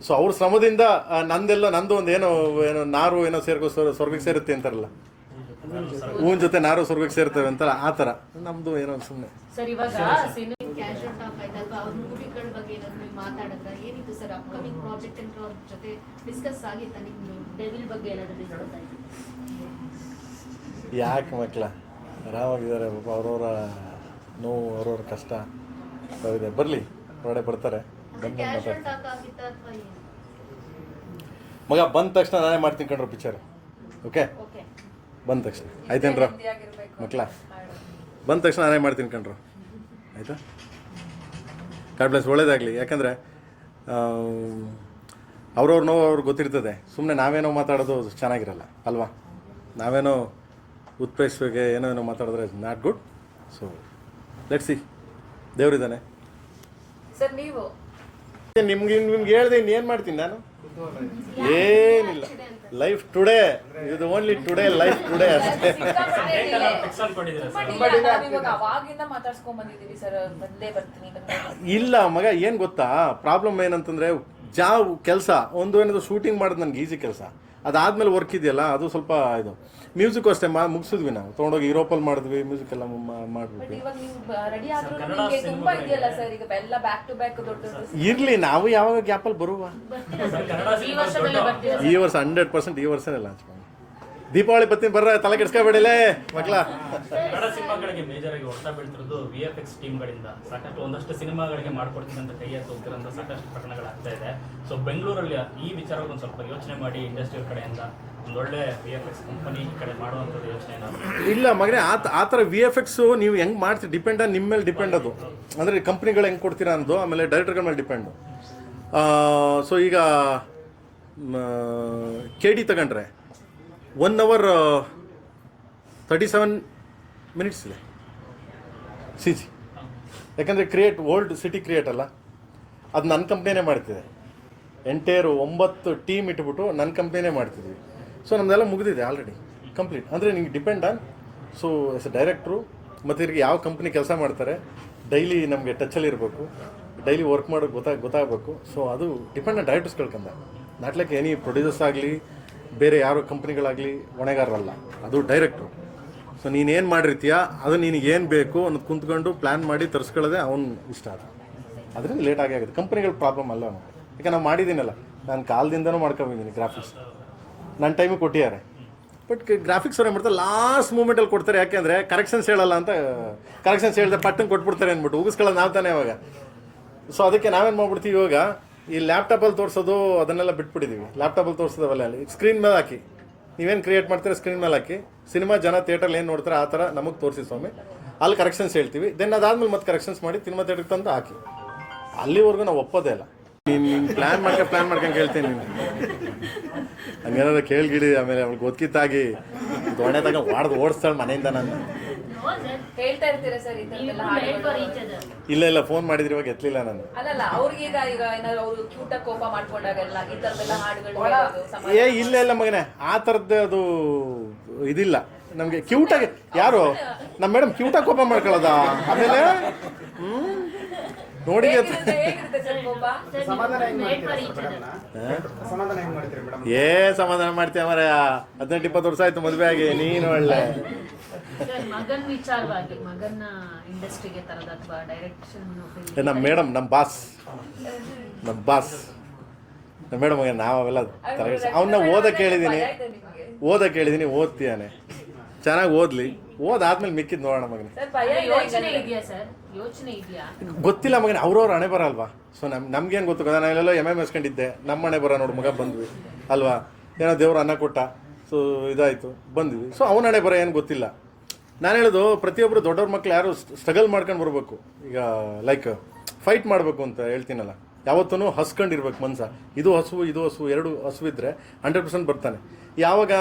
ಸೊ ಅವ್ರ ಶ್ರಮದಿಂದ ನಂದೆಲ್ಲ ನಂದು ಒಂದು ಏನೋ ಏನೋ ನಾರು ಏನೋ ಸೇರ್ಕೋ ಸ್ವರ್- ಸ್ವರ್ಗಕ್ಕೆ ಸೇರುತ್ತೆ ಅಂತಾರಲ್ಲ. ಹೂವಿನ ಜೊತೆ ನಾರು ಸ್ವರ್ಗಕ್ಕೆ ಸೇರ್ತವೆ ಅಂತಾರ ಆ ಥರ. ನಮ್ಮದು ಏನೋ ಸುಮ್ಮನೆ? ಯಾಕೆ ಮಕ್ಕಳ ಆರಾಮಾಗಿದ್ದಾರೆ ಪಾಪ ಅವ್ರವ್ರ ನೋವು ಅವ್ರವ್ರ ಕಷ್ಟ ಇದೆ ಬರಲಿ ಹೊರಗಡೆ ಬರ್ತಾರೆ. ಮಗ ಬಂದ ತಕ್ಷಣ ನಾನೇ ಮಾಡ್ತೀನಿ ಕಣ್ರು ಪಿಕ್ಚರ್ ಓಕೆ ಬಂದ ತಕ್ಷಣ. ಆಯ್ತೇನ್ರ? ಮಕ್ಕಳ ಬಂದ ತಕ್ಷಣ ನಾನೇ ಮಾಡ್ತೀನಿ ಕಣ್ರು. ಆಯಿತಾ? ಗಾಡ್ ಪ್ಲಸ್ ಒಳ್ಳೇದಾಗಲಿ. ಯಾಕಂದರೆ ಅವ್ರವ್ರ ನೋವು ಅವ್ರಿಗೆ ಗೊತ್ತಿರ್ತದೆ. ಸುಮ್ಮನೆ ನಾವೇನೋ ಮಾತಾಡೋದು ಚೆನ್ನಾಗಿರಲ್ಲ ಅಲ್ವಾ? ನಾವೇನೋ ಉತ್ಪ್ರೇಕ್ಷೆಗೆ ಏನೋ ಏನೋ ಮಾತಾಡಿದ್ರೆ not good so let see ದೇವರಿದ್ದಾನೆ. ಸರ್ ನೀವು? ನಿಮ್ಗೆ ನಿಮ್ಗೆ ಹೇಳ್ದೆ ಏನು ಮಾಡ್ತೀನಿ ನಾನು? ಏನಿಲ್ಲ. ಲೈಫ್ ಟುಡೇ ಇದು ಓನ್ಲಿ ಟುಡೇ ಲೈಫ್ ಟುಡೇ ಅಷ್ಟೇ. ಇಲ್ಲ ಮಗ ಏನು ಗೊತ್ತಾ? ಪ್ರಾಬ್ಲಮ್ ಏನಂತಂದ್ರೆ ಜಾಬ್ ಕೆಲಸ ಒಂದು ಏನಾದ್ರು ಶೂಟಿಂಗ್ ಮಾಡೋದು ನನಗೆ ಈಸಿ ಕೆಲಸ. ಅದಾದಮೇಲೆ ವರ್ಕ್ ಇದೆಯಲ್ಲ ಅದು ಸ್ವಲ್ಪ ಇದು. ಮ್ಯೂಸಿಕ್ ಅಷ್ಟೇ ಮಾ ಮುಗಿಸಿದ್ವಿ ನಾವು. ತೊಗೊಂಡೋಗಿ ಯುರೋಪಲ್ಲಿ ಮಾಡಿದ್ವಿ ಮ್ಯೂಸಿಕ್ ಎಲ್ಲ ಮಾ- ಬಟ್ ಮಾಡಿದ್ವಿ ಇವಾಗ ನೀವು ರೆಡಿ ಆದ್ರೂ ಕನ್ನಡ ತುಂಬಾ ಇದೆಯಲ್ಲ ಸರ್ ಈಗ ಎಲ್ಲ ಬ್ಯಾಕ್ ಟು ಬ್ಯಾಕ್ ದೊಡ್ಡ ದೊಡ್ಡ ಇರಲಿ ನಾವು ಯಾವಾಗ ಗ್ಯಾಪಲ್ಲಿ ಬರುವ? ಈ ವರ್ಷ ಹಂಡ್ರೆಡ್ ಪರ್ಸೆಂಟ್ ಈ ವರ್ಷನೇ ಲಾಂಚ್ ಮಾಡಿ. ದೀಪಾವಳಿ ಬತ್ತೀನಿ ಬರ್ರ ತಲೆ ಕೆಡ್ಸ್ಕೊಬೇಡಿಲೇ ಮಕ್ಳ. ಕನ್ನಡ ಸಿನಿಮಾಗಳಿಗೆ ಮೇಜರ್ ಆಗಿ ಹೊಡ್ತಾ ಬೀಳ್ತಿರೋದು ವಿ ಎಫ್ ಎಕ್ಸ್ ಟೀಮ್ಗಳಿಂದ ಸಾಕಷ್ಟು ಒಂದಷ್ಟು ಸಿನಿಮಾಗಳಿಗೆ ಮಾಡ್ಕೊಡ್ತೀನಿ ಅಂತ ಕೈ ಹೋಗ್ತಿರೋಂಥ ಸಾಕಷ್ಟು ಪ್ರಕರಣಗಳಾಗ್ತಾ ಇದೆ. ಸೊ ಬೆಂಗಳೂರಲ್ಲಿ ಈ ವಿಚಾರವಾಗಿ ಒಂದು ಸ್ವಲ್ಪ ಯೋಚನೆ ಮಾಡಿ ಇಂಡಸ್ಟ್ರಿ ಕಡೆಯಿಂದ. ಒಂದೊಳ್ಳೆ ವಿ ಎಫ್ ಎಕ್ಸ್ ಕಂಪನಿ ಈ ಕಡೆ ಮಾಡುವಂಥದ್ದು ಯೋಚನೆ ಇಲ್ಲ ಮಗನೇ ಆ ಆ ಥರ ವಿ ಎಫ್ ಎಕ್ಸು ನೀವು ಹೆಂಗೆ ಮಾಡ್ತೀರಿ ಡಿಪೆಂಡ್ ನಿಮ್ಮ ಮೇಲೆ ಡಿಪೆಂಡ್ ಅದು. ಅಂದರೆ ಕಂಪ್ನಿಗಳು ಹೆಂಗೆ ಕೊಡ್ತೀರಾ ಅನ್ನೋದು ಆಮೇಲೆ ಡೈರೆಕ್ಟರ್ಗಳ ಮೇಲೆ ಡಿಪೆಂಡು ಸೊ ಈಗ ಕೆ ಡಿ ತಗೊಂಡ್ರೆ one hour thirty seven minutes ಇದೆ ಸಿ ಜಿ ಯಾಕಂದರೆ ಕ್ರಿಯೇಟ್ ಓಲ್ಡ್ ಸಿಟಿ ಕ್ರಿಯೇಟ್ ಅಲ್ಲ? ಅದು ನನ್ನ ಕಂಪ್ನಿನೇ ಮಾಡ್ತಿದೆ. ಎಂಟೇರು ಒಂಬತ್ತು ಟೀಮ್ ಇಟ್ಬಿಟ್ಟು ನನ್ನ ಕಂಪ್ನಿನೇ ಮಾಡ್ತಿದ್ವಿ. ಸೊ ನಮ್ಮದೆಲ್ಲ ಮುಗಿದಿದೆ ಆಲ್ರೆಡಿ ಕಂಪ್ಲೀಟ್ ಅಂದರೆ ನಿಮಗೆ depend on so S A ಡೈರೆಕ್ಟ್ರು ಮತ್ತು ಇವ್ರಿಗೆ ಯಾವ ಕಂಪ್ನಿ ಕೆಲಸ ಮಾಡ್ತಾರೆ ಡೈಲಿ ನಮಗೆ ಟಚಲ್ಲಿ ಇರಬೇಕು. ಡೈಲಿ ವರ್ಕ್ ಮಾಡೋಕ್ಕೆ ಗೊತ್ತಾಗ, ಗೊತ್ತಾಗಬೇಕು. ಸೊ ಅದು ಡಿಪೆಂಡ್ ಆನ್ ಡೈರೆಕ್ಟರ್ಸ್ ಕಳ್ಕೊಂಡ. ನಾಟ್ ಲೈಕ್ ಎನಿ ಪ್ರೊಡ್ಯೂಸರ್ಸ್ ಆಗಲಿ ಬೇರೆ ಯಾರು ಕಂಪ್ನಿಗಳಾಗಲಿ ಹೊಣೆಗಾರರಲ್ಲ, ಅದು ಡೈರೆಕ್ಟ್ರು ಸೊ ನೀನು ಏನು ಮಾಡಿರ್ತೀಯ, ಅದು ನಿನಗೆ ಏನು ಬೇಕು ಅನ್ನೋದು ಕುಂತ್ಕೊಂಡು ಪ್ಲ್ಯಾನ್ ಮಾಡಿ ತರಿಸ್ಕೊಳ್ಳೋದೇ ಅವ್ನು ಇಷ್ಟ ಅದು. ಅದರಿಂದ ಲೇಟ್ ಆಗಿ ಆಗುತ್ತೆ. ಕಂಪ್ನಿಗಳ ಪ್ರಾಬ್ಲಮ್ ಅಲ್ಲ ಅವನು ಯಾಕೆ ನಾವು ಮಾಡಿದ್ದೀನಲ್ಲ ನಾನು ಕಾಲದಿಂದನೂ ಮಾಡ್ಕೊಂಡಿದ್ದೀನಿ ಗ್ರಾಫಿಕ್ಸ್ ನನ್ನ ಟೈಮಿಗೆ ಕೊಟ್ಟಿದ್ದಾರೆ. ಬಟ್ ಗ್ರಾಫಿಕ್ಸ್ ಅವ್ರು ಮಾಡ್ತಾರೆ ಲಾಸ್ಟ್ ಮೂಮೆಂಟಲ್ಲಿ ಕೊಡ್ತಾರೆ. ಯಾಕೆಂದರೆ ಕರೆಕ್ಷನ್ಸ್ ಹೇಳಲ್ಲ ಅಂತ ಕರೆಕ್ಷನ್ಸ್ ಹೇಳಿದ್ರೆ ಪಟ್ಟನ್ ಕೊಟ್ಬಿಡ್ತಾರೆ ಅಂದ್ಬಿಟ್ಟು, ಉಗಿಸ್ಕೊಳ್ಳೋದು ನಾವು ತಾನೇ ಇವಾಗ ಸೊ ಅದಕ್ಕೆ ನಾವೇನು ಮಾಡ್ಬಿಡ್ತೀವಿ ಇವಾಗ ಈ ಲ್ಯಾಪ್ಟಾಪಲ್ಲಿ ತೋರಿಸೋದು ಅದನ್ನೆಲ್ಲ ಬಿಟ್ಬಿಟ್ಟಿದ್ದೀವಿ ಲ್ಯಾಪ್ಟಾಪಲ್ಲಿ ಅಲ್ಲಿ ಸ್ಕ್ರೀನ್ ಮೇಲೆ ಹಾಕಿ. ನೀವೇನು ಕ್ರಿಯೇಟ್ ಮಾಡ್ತೀರಾ ಸ್ಕ್ರೀನ್ ಮೇಲೆ ಹಾಕಿ. ಸಿನಿಮಾ ಜನ ಥಿಯೇಟ್ರಲ್ಲಿ ಏನು ನೋಡ್ತಾರೆ, ಆ ಥರ ನಮಗೆ ತೋರಿಸಿ ಸ್ವಾಮಿ. ಅಲ್ಲಿ ಕರೆಕ್ಷನ್ಸ್ ಹೇಳ್ತೀವಿ. ದೆನ್ ಅದಾದ್ಮೇಲೆ ಮತ್ತೆ ಕರೆಕ್ಷನ್ಸ್ ಮಾಡಿ ಸಿನಿಮಾ ಥಿಯೇಟ್ರಿಗೆ ತಂದು ಹಾಕಿ. ಅಲ್ಲಿವರೆಗೂ ನಾವು ಒಪ್ಪೋದೇ ಇಲ್ಲ. ನೀನು ಪ್ಲ್ಯಾನ್ ಮಾಡ್ಕೊಂಡು ಪ್ಲ್ಯಾನ್ ಮಾಡ್ಕೊಂಡು ಕೇಳ್ತೀನಿ ನೀನು. ಹಂಗೇನಾದ್ರು ಕೇಳ್ಗಿಡಿ, ಆಮೇಲೆ ಅವ್ಳಿಗೆ ಗೊತ್ತಿತ್ತಾಗಿ ದೊಣ್ಣೆದಾಗ ಹೊಡೆದು ಓಡಿಸ್ತಾಳೆ ಮನೆಯಿಂದ ನಾನು ಹೇಳ್ತಾ ಇರ್ತೀರಾ ಸರ್ ಅದರ್ ಇಲ್ಲ ಇಲ್ಲ ಫೋನ್ ಮಾಡಿದ್ರೆ ಇವಾಗ ಎತ್ತಲಿಲ್ಲ ನಾನು. ಅಲ್ಲಲ್ಲ ಅವ್ರಿಗೀಗ ಈಗ ಏನಾದ್ರು ಅವರು ಕ್ಯೂಟ ಕೋಪ ಮಾಡ್ಕೊಂಡಾಗೆಲ್ಲ ಈ ತರದೆಲ್ಲ ಹಾಡುಗಳು ಹೇಳೋದು, ಸಮಾಜ- ಏ ಇಲ್ಲ ಇಲ್ಲ ಮಗನೇ ಆ ಥರದ್ದು ಅದು ಇದಿಲ್ಲ. ನಮಗೆ ಕ್ಯೂಟಾಗಿ ಯಾರು? ನಮ್ಮ ಮೇಡಮ್ ಕ್ಯೂಟಾಗಿ ಕೋಪ ಮಾಡ್ಕೊಳ್ಳೋದಾ? ಆಮೇಲೆ? ಹ್ಮ್? ನೋಡಿ ಏ ಸಮಾಧಾನ ಮಾಡ್ತೀಯ ಮರ ಹದಿನೆಂಟು ಇಪ್ಪತ್ತು ವರ್ಷ ಆಯ್ತು ಮದುವೆ ಆಗಿ. ನೀನು ಒಳ್ಳೆ. ಮಗನ್ ವಿಚಾರವಾಗಿ ಮಗನ್ನ ಇಂಡಸ್ಟ್ರಿಗೆ ತರದ ಅಥವಾ ಡೈರೆಕ್ಷನ್ ಏ, ನಮ್ಮ ಮೇಡಮ್ ನಮ್ಮ ಬಾಸ್. ನಮ್ಮ ಬಾಸ್. ನಮ್ಮ ಮೇಡಮ್ ನಾವೆಲ್ಲ ಅವೆಲ್ಲ ತಲೆಗೆ ಅವನ್ನ ಓದಕ್ಕೆ ಹೇಳಿದ್ದೀನಿ ಓದಕ್ಕೆ ಹೇಳಿದ್ದೀನಿ ಓದ್ತೀಯಾನೆ. ಚೆನ್ನಾಗಿ ಓದ್ಲಿ. ಓದಾದ್ಮೇಲೆ ಮಿಕ್ಕಿದ್ ನೋಡೋಣ ಮಗನ. ಸರ್ ಭಯ ಇದೆ ಯೋಚನೆ ಹಂಗಂದ್ರೆ. ಸರ್? ಯೋಚನೆ ಇದೆಯಾ? ಗೊತ್ತಿಲ್ಲ ಮಗನ ಅವ್ರವ್ರ ಹಣೆ ಬರಲ್ವಾ? ಸೊ ನಮ್ ನಮ್ಗೇನು ಗೊತ್ತು ನಾನು ಇಲ್ಲೆಲ್ಲ ಎಂ ಎಂ ಎಸ್ಕೊಂಡಿದ್ದೆ. ನಮ್ಮ ಹಣೆ ಬರ ನೋಡು ಮಗ ಬಂದ್ವಿ. ಅಲ್ವಾ? ಏನೋ ದೇವ್ರ ಅನ್ನ ಕೊಟ್ಟ. ಸೊ ಇದಾಯಿತು ಬಂದ್ವಿ. ಸೊ ಅವನ ಹಣೆ ಬರ ಏನು ಗೊತ್ತಿಲ್ಲ. ನಾನು ಹೇಳೋದು ಪ್ರತಿಯೊಬ್ಬರು ದೊಡ್ಡವ್ರ ಮಕ್ಳು ಯಾರು ಸ್ಟ್ರಗಲ್ ಮಾಡ್ಕೊಂಡು ಬರಬೇಕು. ಈಗ ಲೈಕ್ ಫೈಟ್ ಮಾಡಬೇಕು ಅಂತ ಹೇಳ್ತೀನಲ್ಲ. ಯಾವತ್ತೂ ಹಸ್ಕೊಂಡಿರ್ಬೇಕು ಮನ್ಸ. ಇದು ಹಸು ಇದು ಹಸು, ಎರಡು ಹಸುವಿದ್ರೆ ಹಂಡ್ರೆಡ್ ಪರ್ಸೆಂಟ್ ಬರ್ತಾನೆ. ಯಾವಾಗ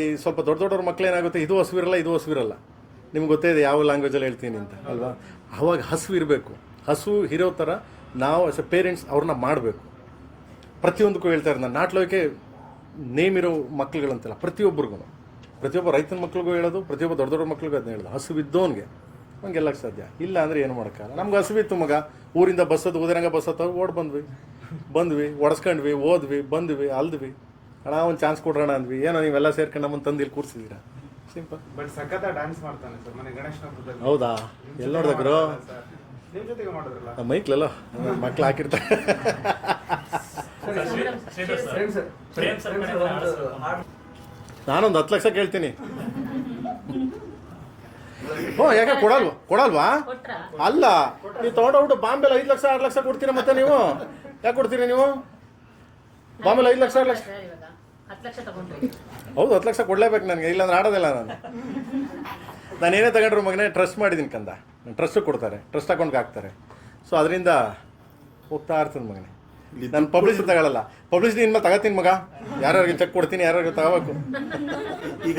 ಈ ಸ್ವಲ್ಪ ದೊಡ್ಡ ದೊಡ್ಡವ್ರ ಮಕ್ಕಳೇನಾಗುತ್ತೆ ಇದು ಹಸುವಿರಲ್ಲ ಇದು ಹಸುವಿರಲ್ಲ ನಿಮ್ಗೆ ಗೊತ್ತೇ ಇದೆ ಯಾವ ಲ್ಯಾಂಗ್ವೇಜಲ್ಲಿ ಹೇಳ್ತೀನಿ ಅಂತ, ಅಲ್ವಾ? ಅವಾಗ ಹಸು ಇರಬೇಕು. ಹಸು ಇರೋ ಥರ ನಾವು ಆಸ್ ಎ ಪೇರೆಂಟ್ಸ್ ಅವ್ರನ್ನ ಮಾಡಬೇಕು. ಪ್ರತಿಯೊಂದಕ್ಕೂ ಹೇಳ್ತಾ ಇರೋದು, ನಾನು ನಾಟ್ಲೋಕೆ ನೇಮ್ ಇರೋ ಮಕ್ಳುಗಳಂತಲ್ಲ, ಪ್ರತಿಯೊಬ್ಬರಿಗೂ. ಪ್ರತಿಯೊಬ್ಬ ರೈತನ ಮಕ್ಳಿಗೂ ಹೇಳೋದು, ಪ್ರತಿಯೊಬ್ಬ ದೊಡ್ಡ ದೊಡ್ಡ ಮಕ್ಳಿಗೂ ಅದನ್ನ ಹೇಳೋದು. ಹಸುವಿದ್ದವನಿಗೆ ಹಂಗೆ ಗೆಲ್ಲಕ್ಕೆ ಸಾಧ್ಯ? ಇಲ್ಲ ಅಂದರೆ ಏನು ಮಾಡೋಕ್ಕಲ್ಲ ನಮ್ಗೆ ಹಸಿವಿತ್ತು ಮಗ. ಊರಿಂದ ಬಸ್ಸದ್ದು ಓದಿರಂಗ ಬಸ್ ಹತ್ತ ಓಡ್ ಬಂದ್ವಿ. ಬಂದ್ವಿ ಒಡ್ಸ್ಕೊಂಡ್ವಿ ಓದ್ವಿ ಬಂದ್ವಿ ಅಲ್ದ್ವಿ. ಅಣ್ಣ ಒಂದು ಚಾನ್ಸ್ ಕೊಡ್ರಣ ಅಂದ್ವಿ. ಏನೋ ನೀವೆಲ್ಲ ಸೇರ್ಕೊಂಡು ನಮ್ಮನ್ನು ತಂದು ಇಲ್ಲಿ ಕೂರಿಸಿದ್ದೀರಾ ಸಿಂಪಲ್ ಬಟ್ ಸಖತ್ ಡ್ಯಾನ್ಸ್ ಮಾಡ್ತಾನೆ ಸರ್ ಮನೆ ಗಣೇಶನ ಹಬ್ಬದಲ್ಲಿ. ಹೌದಾ? ಎಲ್ಲಿ ನೋಡಿದ್ರು ನಿಮ್ಮ ನಿಮ್ ಜೊತೆಗೆ ಮಾಡಿದ್ರಲ್ಲ? ಮೈಕ್ಲಲ್ಲ. ಮಕ್ಳು ಹಾಕಿರ್ತಾರೆ. ನಾನೊಂದು ಹತ್ತು ಲಕ್ಷ ಕೇಳ್ತೀನಿ. ಹ್ಞೂ ಯಾಕೆ ಕೊಡಲ್ವಾ? ಕೊಡಲ್ವಾ? ಅಲ್ಲ ನೀವು ತೊಗೊಂಡೋಗ್ಬಿಟ್ಟು ಬಾಂಬೆಲಿ ಐದು ಲಕ್ಷ ಆರು ಲಕ್ಷ ಕೊಡ್ತೀರಾ ಮತ್ತೆ ನೀವು? ಯಾಕೆ ಕೊಡ್ತೀರಿ ನೀವು? ಬಾಂಬೆಲಿ ಐದು ಲಕ್ಷ ಆರು ಲಕ್ಷ? ಹೌದು ಹತ್ತು ಲಕ್ಷ ಕೊಡಲೇಬೇಕು ನನಗೆ ಇಲ್ಲಾಂದ್ರೆ ಆಡೋದಿಲ್ಲ ನಾನು. ನಾನು ಏನೇ ತಗೊಂಡ್ರು ಮಗನೇ ಟ್ರಸ್ಟ್ ಮಾಡಿದ್ದೀನಿ ಕಂದ. ಟ್ರಸ್ಟ್ ಕೊಡ್ತಾರೆ ಟ್ರಸ್ಟ್ ಅಕೌಂಟ್ಗೆ ಹಾಕ್ತಾರೆ. ಸೊ ಅದರಿಂದ ಹೋಗ್ತಾ ಇರ್ತೀನಿ ಮಗನೇ. ನಾನು ಪಬ್ಲಿಸಿಟಿ ತಗೊಳ್ಳಲ್ಲ ಪಬ್ಲಿಸಿಟಿ ಇನ್ಮೇಲೆ ತಗೋತೀನಿ ಮಗ. ಯಾರ್ಯಾರಿಗೆ ಚೆಕ್ ಕೊಡ್ತೀನಿ ಯಾರ್ಯಾರಿಗೆ ತಗೋಬೇಕು. ಈಗ